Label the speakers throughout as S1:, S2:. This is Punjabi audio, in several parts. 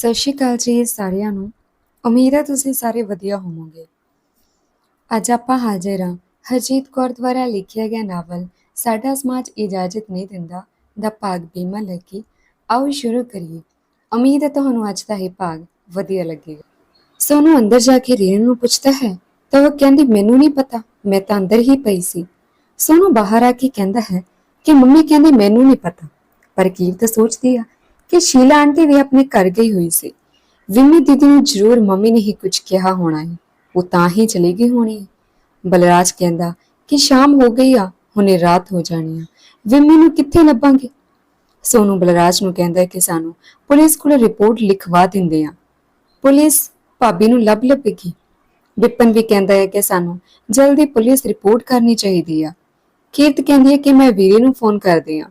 S1: ਸਤਿ ਸ਼੍ਰੀ ਅਕਾਲ ਜੀ ਸਾਰਿਆਂ ਨੂੰ। ਉਮੀਦ ਹੈ ਤੁਸੀਂ ਸਾਰੇ ਵਧੀਆ ਹੋਵੋਗੇ। ਅੱਜ ਆਪਾਂ ਹਾਜ਼ਰ ਹਾਂ ਹਰਜੀਤ ਕੌਰ ਦੁਆਰਾ ਲਿਖਿਆ ਗਿਆ ਨਾਵਲ ਸਾਡਾ ਸਮਾਜ ਇਜਾਜ਼ਤ ਨਹੀਂ ਦਿੰਦਾ, ਦਾ ਭਾਗ ਬੀਮਾ ਲੈ ਕੇ ਆਓ ਸ਼ੁਰੂ ਕਰੀਏ। ਉਮੀਦ ਹੈ ਤੁਹਾਨੂੰ ਅੱਜ ਦਾ ਇਹ ਭਾਗ ਵਧੀਆ ਲੱਗੇਗਾ। ਸੋਨੂੰ ਅੰਦਰ ਜਾ ਕੇ ਰੀਨ ਨੂੰ ਪੁੱਛਦਾ ਹੈ, ਤਾਂ ਉਹ ਕਹਿੰਦੀ, ਮੈਨੂੰ ਨਹੀਂ ਪਤਾ, ਮੈਂ ਤਾਂ ਅੰਦਰ ਹੀ ਪਈ ਸੀ। ਸੋਨੂੰ ਬਾਹਰ ਆ ਕੇ ਕਹਿੰਦਾ ਹੈ ਕਿ ਮੰਮੀ ਕਹਿੰਦੀ, ਮੈਨੂੰ ਨਹੀਂ ਪਤਾ, ਪਰ ਕੀਰਤ ਸੋਚਦੀ ਆ ਕਿ ਸ਼ੀਲਾ ਆਂਟੀ ਵੀ ਆਪਣੇ ਘਰ ਗਈ ਹੋਈ ਸੀ। ਵਿੰਮੀ ਦੀਦੀ ਨੂੰ ਜ਼ਰੂਰ ਮੰਮੀ ਨੇ ਹੀ ਕੁਝ ਕਿਹਾ ਹੋਣਾ ਹੈ। ਉਹ ਤਾਂ ਹੀ ਚਲੀ ਗਈ ਹੋਣੀ ਬਲਰਾਜ ਕਹਿੰਦਾ ਕਿ ਸ਼ਾਮ ਹੋ ਗਈ ਆ, ਹੁਣੇ ਰਾਤ ਹੋ ਜਾਣੀ ਆ। ਵਿੰਮੀ ਨੂੰ ਕਿੱਥੇ ਲੱਭਾਂਗੇ? ਸੋਨੂੰ ਬਲਰਾਜ ਨੂੰ ਕਹਿੰਦਾ ਕਿ ਸਾਨੂੰ ਪੁਲਿਸ ਕੋਲ ਰਿਪੋਰਟ ਲਿਖਵਾ ਦਿੰਦੇ ਆ। ਪੁਲਿਸ ਭਾਬੀ ਨੂੰ ਲੱਭ ਲੱਭੇਗੀ। ਵਿਪਨ ਵੀ ਕਹਿੰਦਾ ਹੈ ਕਿ ਸਾਨੂੰ ਜਲਦੀ ਪੁਲਿਸ ਰਿਪੋਰਟ ਕਰਨੀ ਚਾਹੀਦੀ ਆ। ਕੀਰਤ ਕਹਿੰਦੀ ਹੈ ਕਿ ਮੈਂ ਵੀਰੇ ਨੂੰ ਫੋਨ ਕਰਦੀ ਆ।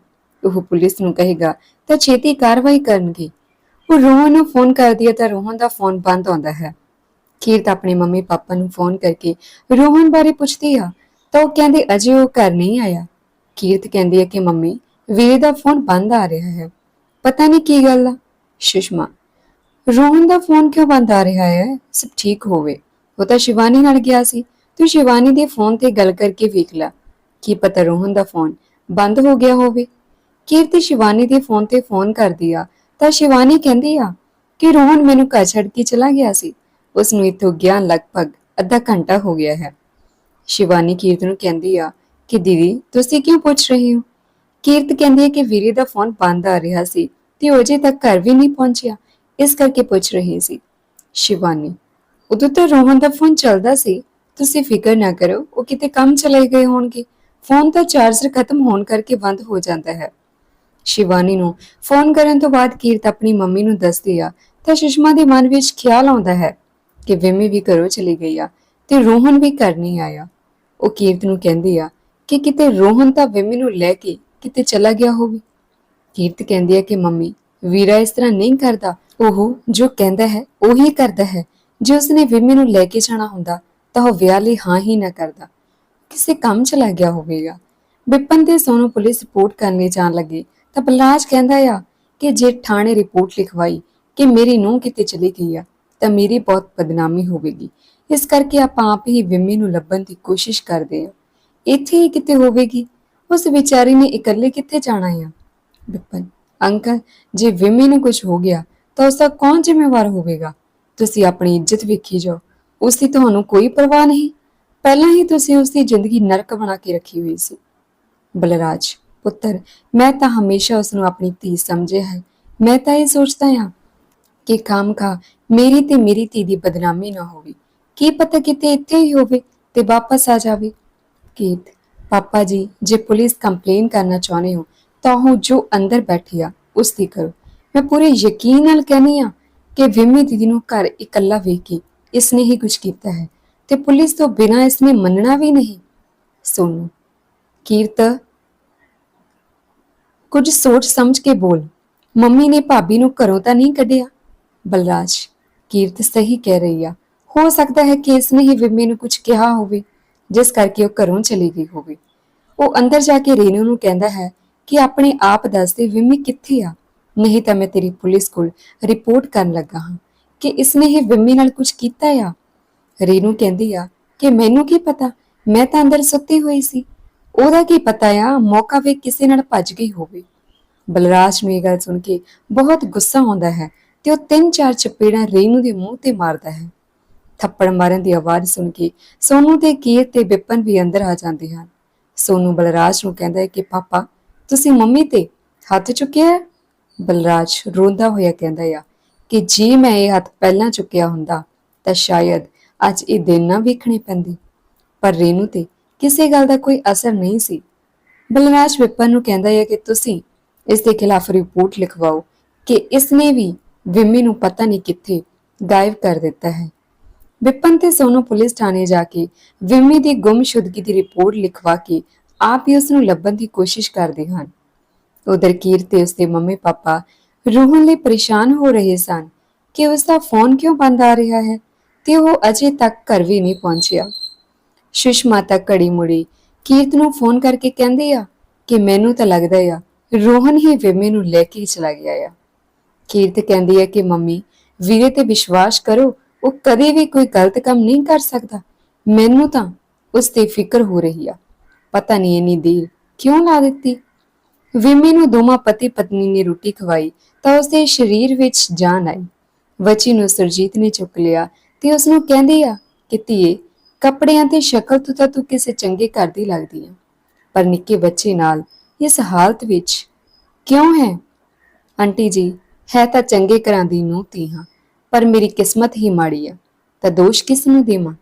S1: ਉਹ ਪੁਲਿਸ ਨੂੰ ਕਹੇਗਾ ਤਾਂ ਛੇਤੀ ਕਾਰਵਾਈ ਕਰਨਗੇ। ਉਹ ਰੋਹਨ ਨੂੰ ਫੋਨ ਕਰਦੀ ਹੈ ਤਾਂ ਰੋਹਨ ਦਾ ਫੋਨ ਬੰਦ ਆਉਂਦਾ ਹੈ। ਕੀਰਤ ਆਪਣੇ ਮੰਮੀ ਪਾਪਾ ਨੂੰ ਫੋਨ ਕਰਕੇ ਰੋਹਨ ਬਾਰੇ ਪੁੱਛਦੀ ਆ, ਤਾਂ ਉਹ ਕਹਿੰਦੇ ਅਜੇ ਉਹ ਘਰ ਨਹੀਂ ਆਇਆ। ਕੀਰਤ ਕਹਿੰਦੀ ਹੈ ਕਿ ਮੰਮੀ, ਵੀਰੇ ਦਾ ਫੋਨ ਬੰਦ ਆ ਰਿਹਾ ਹੈ। ਪਤਾ ਨਹੀਂ ਕੀ ਗੱਲ ਆ। ਸੁਸ਼ਮਾ ਰੋਹਨ ਦਾ ਫੋਨ ਕਿਉਂ ਬੰਦ ਆ ਰਿਹਾ ਹੈ? ਸਭ ਠੀਕ ਹੋਵੇ। ਉਹ ਤਾਂ ਸ਼ਿਵਾਨੀ ਨਾਲ ਗਿਆ ਸੀ। ਤੂੰ ਸ਼ਿਵਾਨੀ ਦੇ ਫੋਨ ਤੇ ਗੱਲ ਕਰਕੇ ਵੇਖ ਲੈ। ਕੀ ਪਤਾ ਰੋਹਨ ਦਾ ਫੋਨ ਬੰਦ ਹੋ ਗਿਆ ਹੋਵੇ। ਕੀਰਤੀ ਸ਼ਿਵਾਨੀ ਦੇ ਫੋਨ ਤੇ ਫੋਨ ਕਰਦੀ ਆ। ਤਾਂ ਸ਼ਿਵਾਨੀ ਕਹਿੰਦੀ ਆ ਕਿ ਰੋਹਨ ਮੈਨੂੰ ਘਰ ਛੱਡ ਕੇ ਚਲਾ ਗਿਆ ਸੀ। ਉਸ ਨੂੰ ਇੱਥੋਂ ਗਿਆ ਲਗਭਗ ਅੱਧਾ ਘੰਟਾ ਹੋ ਗਿਆ ਹੈ। ਸ਼ਿਵਾਨੀ ਕੀਰਤ ਨੂੰ ਕਹਿੰਦੀ ਆ ਕਿ ਦੀਦੀ, ਤੁਸੀਂ ਕਿਉਂ ਪੁੱਛ ਰਹੇ ਹੋ? ਕੀਰਤ ਕਹਿੰਦੀ ਹੈ ਕਿ ਵੀਰੇ ਦਾ ਫੋਨ ਬੰਦ ਆ ਰਿਹਾ ਸੀ ਤੇ ਉਹ ਅਜੇ ਤੱਕ ਘਰ ਵੀ ਨਹੀਂ ਪਹੁੰਚਿਆ। ਇਸ ਕਰਕੇ ਪੁੱਛ ਰਹੀ ਸੀ। ਸ਼ਿਵਾਨੀ, ਉਦੋਂ ਤਾਂ ਰੋਹਨ ਦਾ ਫੋਨ ਚੱਲਦਾ ਸੀ। ਤੁਸੀਂ ਫਿਕਰ ਨਾ ਕਰੋ, ਉਹ ਕਿਤੇ ਕੰਮ ਚਲੇ ਗਏ ਹੋਣਗੇ। ਫੋਨ ਤਾਂ ਚਾਰਜਰ ਖਤਮ ਹੋਣ ਕਰਕੇ ਬੰਦ ਹੋ ਜਾਂਦਾ ਹੈ। ਸ਼ਿਵਾਨੀ ਨੂੰ। ਫੋਨ ਕਰਨ ਤੋਂ ਬਾਅਦ ਕੀਰਤ ਆਪਣੀ ਮੰਮੀ ਨੂੰ ਦੱਸਦੀ ਆ, ਤਾਂ ਸੁਸ਼ਮਾ ਦੇ ਮਨ ਵਿੱਚ ਖਿਆਲ ਆਉਂਦਾ ਹੈ ਕਿ ਵਿਮੀ ਵੀ ਘਰੋਂ ਚਲੀ ਗਈ ਆ ਤੇ ਰੋਹਨ ਵੀ ਘਰ ਨਹੀਂ ਆਇਆ। ਉਹ ਕੀਰਤ ਨੂੰ ਕਹਿੰਦੀ ਆ ਕਿ ਕਿਤੇ ਰੋਹਨ ਤਾਂ ਵਿਮੀ ਨੂੰ ਲੈ ਕੇ ਕਿਤੇ ਚਲਾ ਗਿਆ ਹੋਵੇ। ਕੀਰਤ ਕਹਿੰਦੀ ਹੈ ਕਿ ਮੰਮੀ, ਵੀਰਾ ਇਸ ਤਰ੍ਹਾਂ ਨਹੀਂ ਕਰਦਾ। ਉਹ ਜੋ ਕਹਿੰਦਾ ਹੈ, ਉਹੀ ਕਰਦਾ ਹੈ। ਜੇ ਉਸਨੇ ਵਿਮੀ ਨੂੰ ਲੈ ਕੇ ਜਾਣਾ ਹੁੰਦਾ, ਤਾਂ ਉਹ ਵਿਆਹ ਲਈ ਹਾਂ ਹੀ ਨਾ ਕਰਦਾ। ਕਿਸੇ ਕੰਮ ਚਲਾ ਗਿਆ ਹੋਵੇਗਾ। ਬਿਪਨ ਤੇ ਸੋਨੂੰ ਪੁਲਿਸ ਰਿਪੋਰਟ ਕਰਨ ਲਈ ਜਾਣ ਲੱਗੇ। ਤਾਂ ਬਲਰਾਜ ਕਹਿੰਦਾ ਆ ਕਿ ਜੇ ਥਾਣੇ ਰਿਪੋਰਟ ਲਿਖਵਾਈ ਕਿ ਮੇਰੀ ਨੂੰਹ ਕਿਤੇ ਚਲੀ ਗਈ ਆ, ਤਾਂ ਮੇਰੀ ਬਹੁਤ ਬਦਨਾਮੀ ਹੋਵੇਗੀ। ਇਸ ਕਰਕੇ ਆਪਾਂ ਆਪ ਹੀ ਵਿਮੀ ਨੂੰ ਲੱਭਣ ਦੀ ਕੋਸ਼ਿਸ਼ ਕਰਦੇ ਆ। ਇੱਥੇ ਹੀ ਕਿਤੇ ਹੋਵੇਗੀ? ਉਸ ਵਿਚਾਰੀ ਨੇ ਇਕੱਲੇ ਕਿੱਥੇ ਜਾਣਾ ਆ? ਬਿਪਨ, ਅੰਕਲ, ਜੇ ਵਿਮੀ ਨੂੰ ਕੁਝ ਹੋ ਗਿਆ, ਤਾਂ ਉਸ ਦਾ ਕੌਣ ਜ਼ਿੰਮੇਵਾਰ ਹੋਵੇਗਾ? ਤੁਸੀਂ ਆਪਣੀ ਇੱਜ਼ਤ ਵੇਖੀ ਜਾਓ। ਉਸ ਦੀ ਤੁਹਾਨੂੰ ਕੋਈ ਪਰਵਾਹ ਨਹੀਂ। ਪਹਿਲਾਂ ਹੀ ਤੁਸੀਂ ਉਸ ਦੀ ਜ਼ਿੰਦਗੀ ਨਰਕ ਬਣਾ ਕੇ ਰੱਖੀ ਹੋਈ ਸੀ। ਬਲਰਾਜ ਪੁੱਤਰ, ਮੈਂ ਤਾਂ ਹਮੇਸ਼ਾ ਉਸ ਨੂੰ ਆਪਣੀ ਧੀ ਸਮਝਿਆ ਹੈ। ਮੈਂ ਤਾਂ ਇਹ ਸੋਚਦਾ ਹਾਂ ਕਿ ਕੰਮ ਖਾ ਮੇਰੀ ਤੇ ਮੇਰੀ ਧੀ ਦੀ ਬਦਨਾਮੀ ਨਾ ਹੋਵੇ। ਕੀ ਪਤਾ ਕਿਤੇ ਇੱਥੇ ਹੀ ਹੋਵੇ ਤੇ ਵਾਪਸ ਆ ਜਾਵੇ। ਕੀਤ, ਪਾਪਾ ਜੀ, ਜੇ ਪੁਲਿਸ ਕੰਪਲੇਨ ਕਰਨਾ ਚਾਹੁੰਦੇ ਹੋ, ਤਾਂ ਉਹ ਜੋ ਅੰਦਰ ਬੈਠੀ ਆ ਉਸ ਦੀ ਕਰੋ। ਮੈਂ ਪੂਰੇ ਯਕੀਨ ਨਾਲ ਕਹਿੰਦੀ ਆ ਕਿ ਵਿਮੀ ਦੀਦੀ ਨੂੰ ਘਰ ਇਕੱਲਾ ਵੇਖ ਕੇ ਇਸਨੇ ਹੀ ਕੁਝ ਕੀਤਾ ਹੈ ਤੇ ਪੁਲਿਸ ਤੋਂ ਬਿਨਾਂ ਇਸਨੇ ਮੰਨਣਾ ਵੀ ਨਹੀਂ। ਸੋਨੂੰ, ਕੀਰਤ ਕੁਝ ਸੋਚ ਸਮਝ ਕੇ ਬੋਲ, ਮੰਮੀ ਨੇ ਭਾਬੀ ਨੂੰ ਘਰੋਂ ਤਾਂ ਨਹੀਂ ਕੱਢਿਆ? ਬਲਰਾਜ, ਕੀਰਤ ਸਹੀ ਕਹਿ ਰਹੀ ਆ। ਹੋ ਸਕਦਾ ਹੈ ਕਿ ਇਸਨੇ ਹੀ ਵਿਮੀ ਨੂੰ ਕੁਝ ਕਿਹਾ ਹੋਵੇ, ਜਿਸ ਕਰਕੇ ਉਹ ਘਰੋਂ ਚਲੀ ਗਈ ਹੋਵੇ। ਉਹ ਅੰਦਰ ਜਾ ਕੇ ਰੇਨੂ ਨੂੰ ਕਹਿੰਦਾ ਹੈ ਕਿ ਆਪਣੇ ਆਪ ਦੱਸ ਦੇ ਵਿਮੀ ਕਿੱਥੇ ਆ? ਨਹੀਂ ਤਾਂ ਮੈਂ ਤੇਰੀ ਪੁਲਿਸ ਕੋਲ ਰਿਪੋਰਟ ਕਰਨ ਲੱਗਾ ਹਾਂ ਕਿ ਇਸਨੇ ਹੀ ਵਿਮੀ ਨਾਲ ਕੁਝ ਕੀਤਾ ਆ। ਰੇਨੂ ਕਹਿੰਦੀ ਆ, ਕਿ ਮੈਨੂੰ ਕੀ ਪਤਾ? ਮੈਂ ਤਾਂ ਅੰਦਰ ਸੁੱਤੀ ਹੋਈ ਸੀ। ਉਹਦਾ ਕੀ ਪਤਾ ਆ? ਮੌਕਾ ਵੇ ਕਿਸੇ ਨਾਲ ਭੱਜ ਗਈ ਹੋਵੇ। ਬਲਰਾਜ ਨੂੰ ਇਹ ਗੱਲ ਸੁਣ ਕੇ ਬਹੁਤ ਗੁੱਸਾ ਆਉਂਦਾ ਹੈ ਤੇ ਉਹ ਤਿੰਨ ਚਾਰ ਚਪੇੜਾਂ ਰੇਨੂ ਦੇ ਮੂੰਹ ਤੇ ਮਾਰਦਾ ਹੈ। ਥੱਪੜ ਮਾਰਨ ਦੀ ਆਵਾਜ਼ ਸੁਣ ਕੇ ਸੋਨੂ ਤੇ ਕੀਰ ਤੇ ਵਿਪਨ ਵੀ ਅੰਦਰ ਆ ਜਾਂਦੇ ਹਨ। ਸੋਨੂ ਬਲਰਾਜ ਨੂੰ ਕਹਿੰਦਾ ਹੈ ਕਿ, ਪਾਪਾ, ਤੁਸੀਂ ਮੰਮੀ ਤੇ ਹੱਥ ਚੁੱਕਿਆ ਹੈ? ਬਲਰਾਜ ਰੋਂਦਾ ਹੋਇਆ ਕਹਿੰਦਾ ਆ ਕਿ ਜੇ ਮੈਂ ਇਹ ਹੱਥ ਪਹਿਲਾਂ ਚੁੱਕਿਆ ਹੁੰਦਾ ਤਾਂ ਸ਼ਾਇਦ ਅੱਜ ਇਹ ਦਿਨ ਨਾ ਵੇਖਣੇ ਪੈਂਦੇ। ਪਰ ਰੇਨੂ ਤੇ ਕਿਸੇ ਗੱਲ ਦਾ ਕੋਈ ਅਸਰ ਨਹੀਂ ਸੀ। ਬਲਰਾਜ ਵਿਪਨ ਨੂੰ ਕਹਿੰਦਾ ਹੈ ਕਿ ਤੁਸੀਂ ਇਸ ਦੇ ਖਿਲਾਫ ਰਿਪੋਰਟ ਲਿਖਵਾਓ ਕਿ ਇਸਨੇ ਵੀ ਵਿਮੀ ਨੂੰ ਪਤਾ ਨਹੀਂ ਕਿੱਥੇ ਗਾਇਬ ਕਰ ਦਿੱਤਾ ਹੈ। ਵਿਪਨ ਤੇ ਸੋਨੂੰ ਪੁਲਿਸ ਥਾਣੇ ਜਾ ਕੇ ਵਿਮੀ ਦੀ ਗੁੰਮਸ਼ੁਦਗੀ ਦੀ ਰਿਪੋਰਟ ਲਿਖਵਾ ਕੇ ਆਪ ਹੀ ਉਸ ਨੂੰ ਲੱਭਣ ਦੀ ਕੋਸ਼ਿਸ਼ ਕਰਦੇ ਹਨ। ਉਧਰ ਕੀਰ ਤੇ ਉਸਦੇ ਮੰਮੀ ਪਾਪਾ ਰੋਹਨ ਲਈ ਪਰੇਸ਼ਾਨ ਹੋ ਰਹੇ ਸਨ ਕਿ ਉਸ ਦਾ ਫੋਨ ਕਿਉਂ ਬੰਦ ਆ ਰਿਹਾ ਹੈ ਤੇ ਉਹ ਅਜੇ ਤੱਕ ਘਰ ਵੀ ਨਹੀਂ ਪਹੁੰਚਿਆ। ਸੁਸ਼ਮਾ ਤਾਂ ਕੜੀ ਮੁੜੀ। ਕੀਰਤ ਨੂੰ ਫੋਨ ਕਰਕੇ ਕਹਿੰਦੀ ਆ ਕਿ ਮੈਨੂੰ ਤਾਂ ਲੱਗਦਾ ਆ, ਰੋਹਨ ਹੀ ਵਿਮੇ ਨੂੰ ਲੈ ਕੇ ਚਲਾ ਗਿਆ ਆ। ਕੀਰਤ ਕਹਿੰਦੀ ਹੈ ਕਿ ਮੰਮੀ, ਵੀਰੇ ਤੇ ਵਿਸ਼ਵਾਸ ਕਰੋ, ਉਹ ਕਦੇ ਵੀ ਕੋਈ ਗਲਤ ਕੰਮ ਨਹੀਂ ਕਰ ਸਕਦਾ। ਮੈਨੂੰ ਤਾਂ ਉਸ ਤੇ ਫਿਕਰ ਹੋ ਰਹੀ ਆ। ਪਤਾ ਨਹੀਂ ਇੰਨੀ ਦੇਰ ਕਿਉਂ ਲਾ ਦਿੱਤੀ। ਵਿਮੀ ਨੂੰ ਦੋਵਾਂ ਪਤੀ ਪਤਨੀ ਨੇ ਰੋਟੀ ਖਵਾਈ ਤਾਂ ਉਸਦੇ ਸਰੀਰ ਵਿੱਚ ਜਾਨ ਆਈ। ਵਚੀ ਨੂੰ ਸਰਜੀਤ ਨੇ ਚੁੱਕ ਲਿਆ ਤੇ ਉਸ ਨੂੰ ਕਹਿੰਦੀ ਆ ਕਿ ਧੀਏ ਕੱਪੜਿਆਂ ਤੇ ਸ਼ਕਲ ਤੋਂ ਤਾਂ ਤੂੰ ਕਿਸੇ ਚੰਗੇ ਘਰ ਦੀ ਲੱਗਦੀ ਆ। ਪਰ ਨਿੱਕੇ ਬੱਚੇ ਨਾਲ ਇਸ ਹਾਲਤ ਵਿੱਚ ਕਿਉਂ ਹੈ? ਆਂਟੀ ਜੀ, ਹੈ ਤਾਂ ਚੰਗੇ ਘਰਾਂ ਦੀ ਨੂੰ ਧੀ ਹਾਂ, ਪਰ ਮੇਰੀ ਕਿਸਮਤ ਹੀ ਮਾੜੀ ਆ, ਤਾਂ ਦੋਸ਼ ਕਿਸ ਨੂੰ ਦੇਵਾਂ?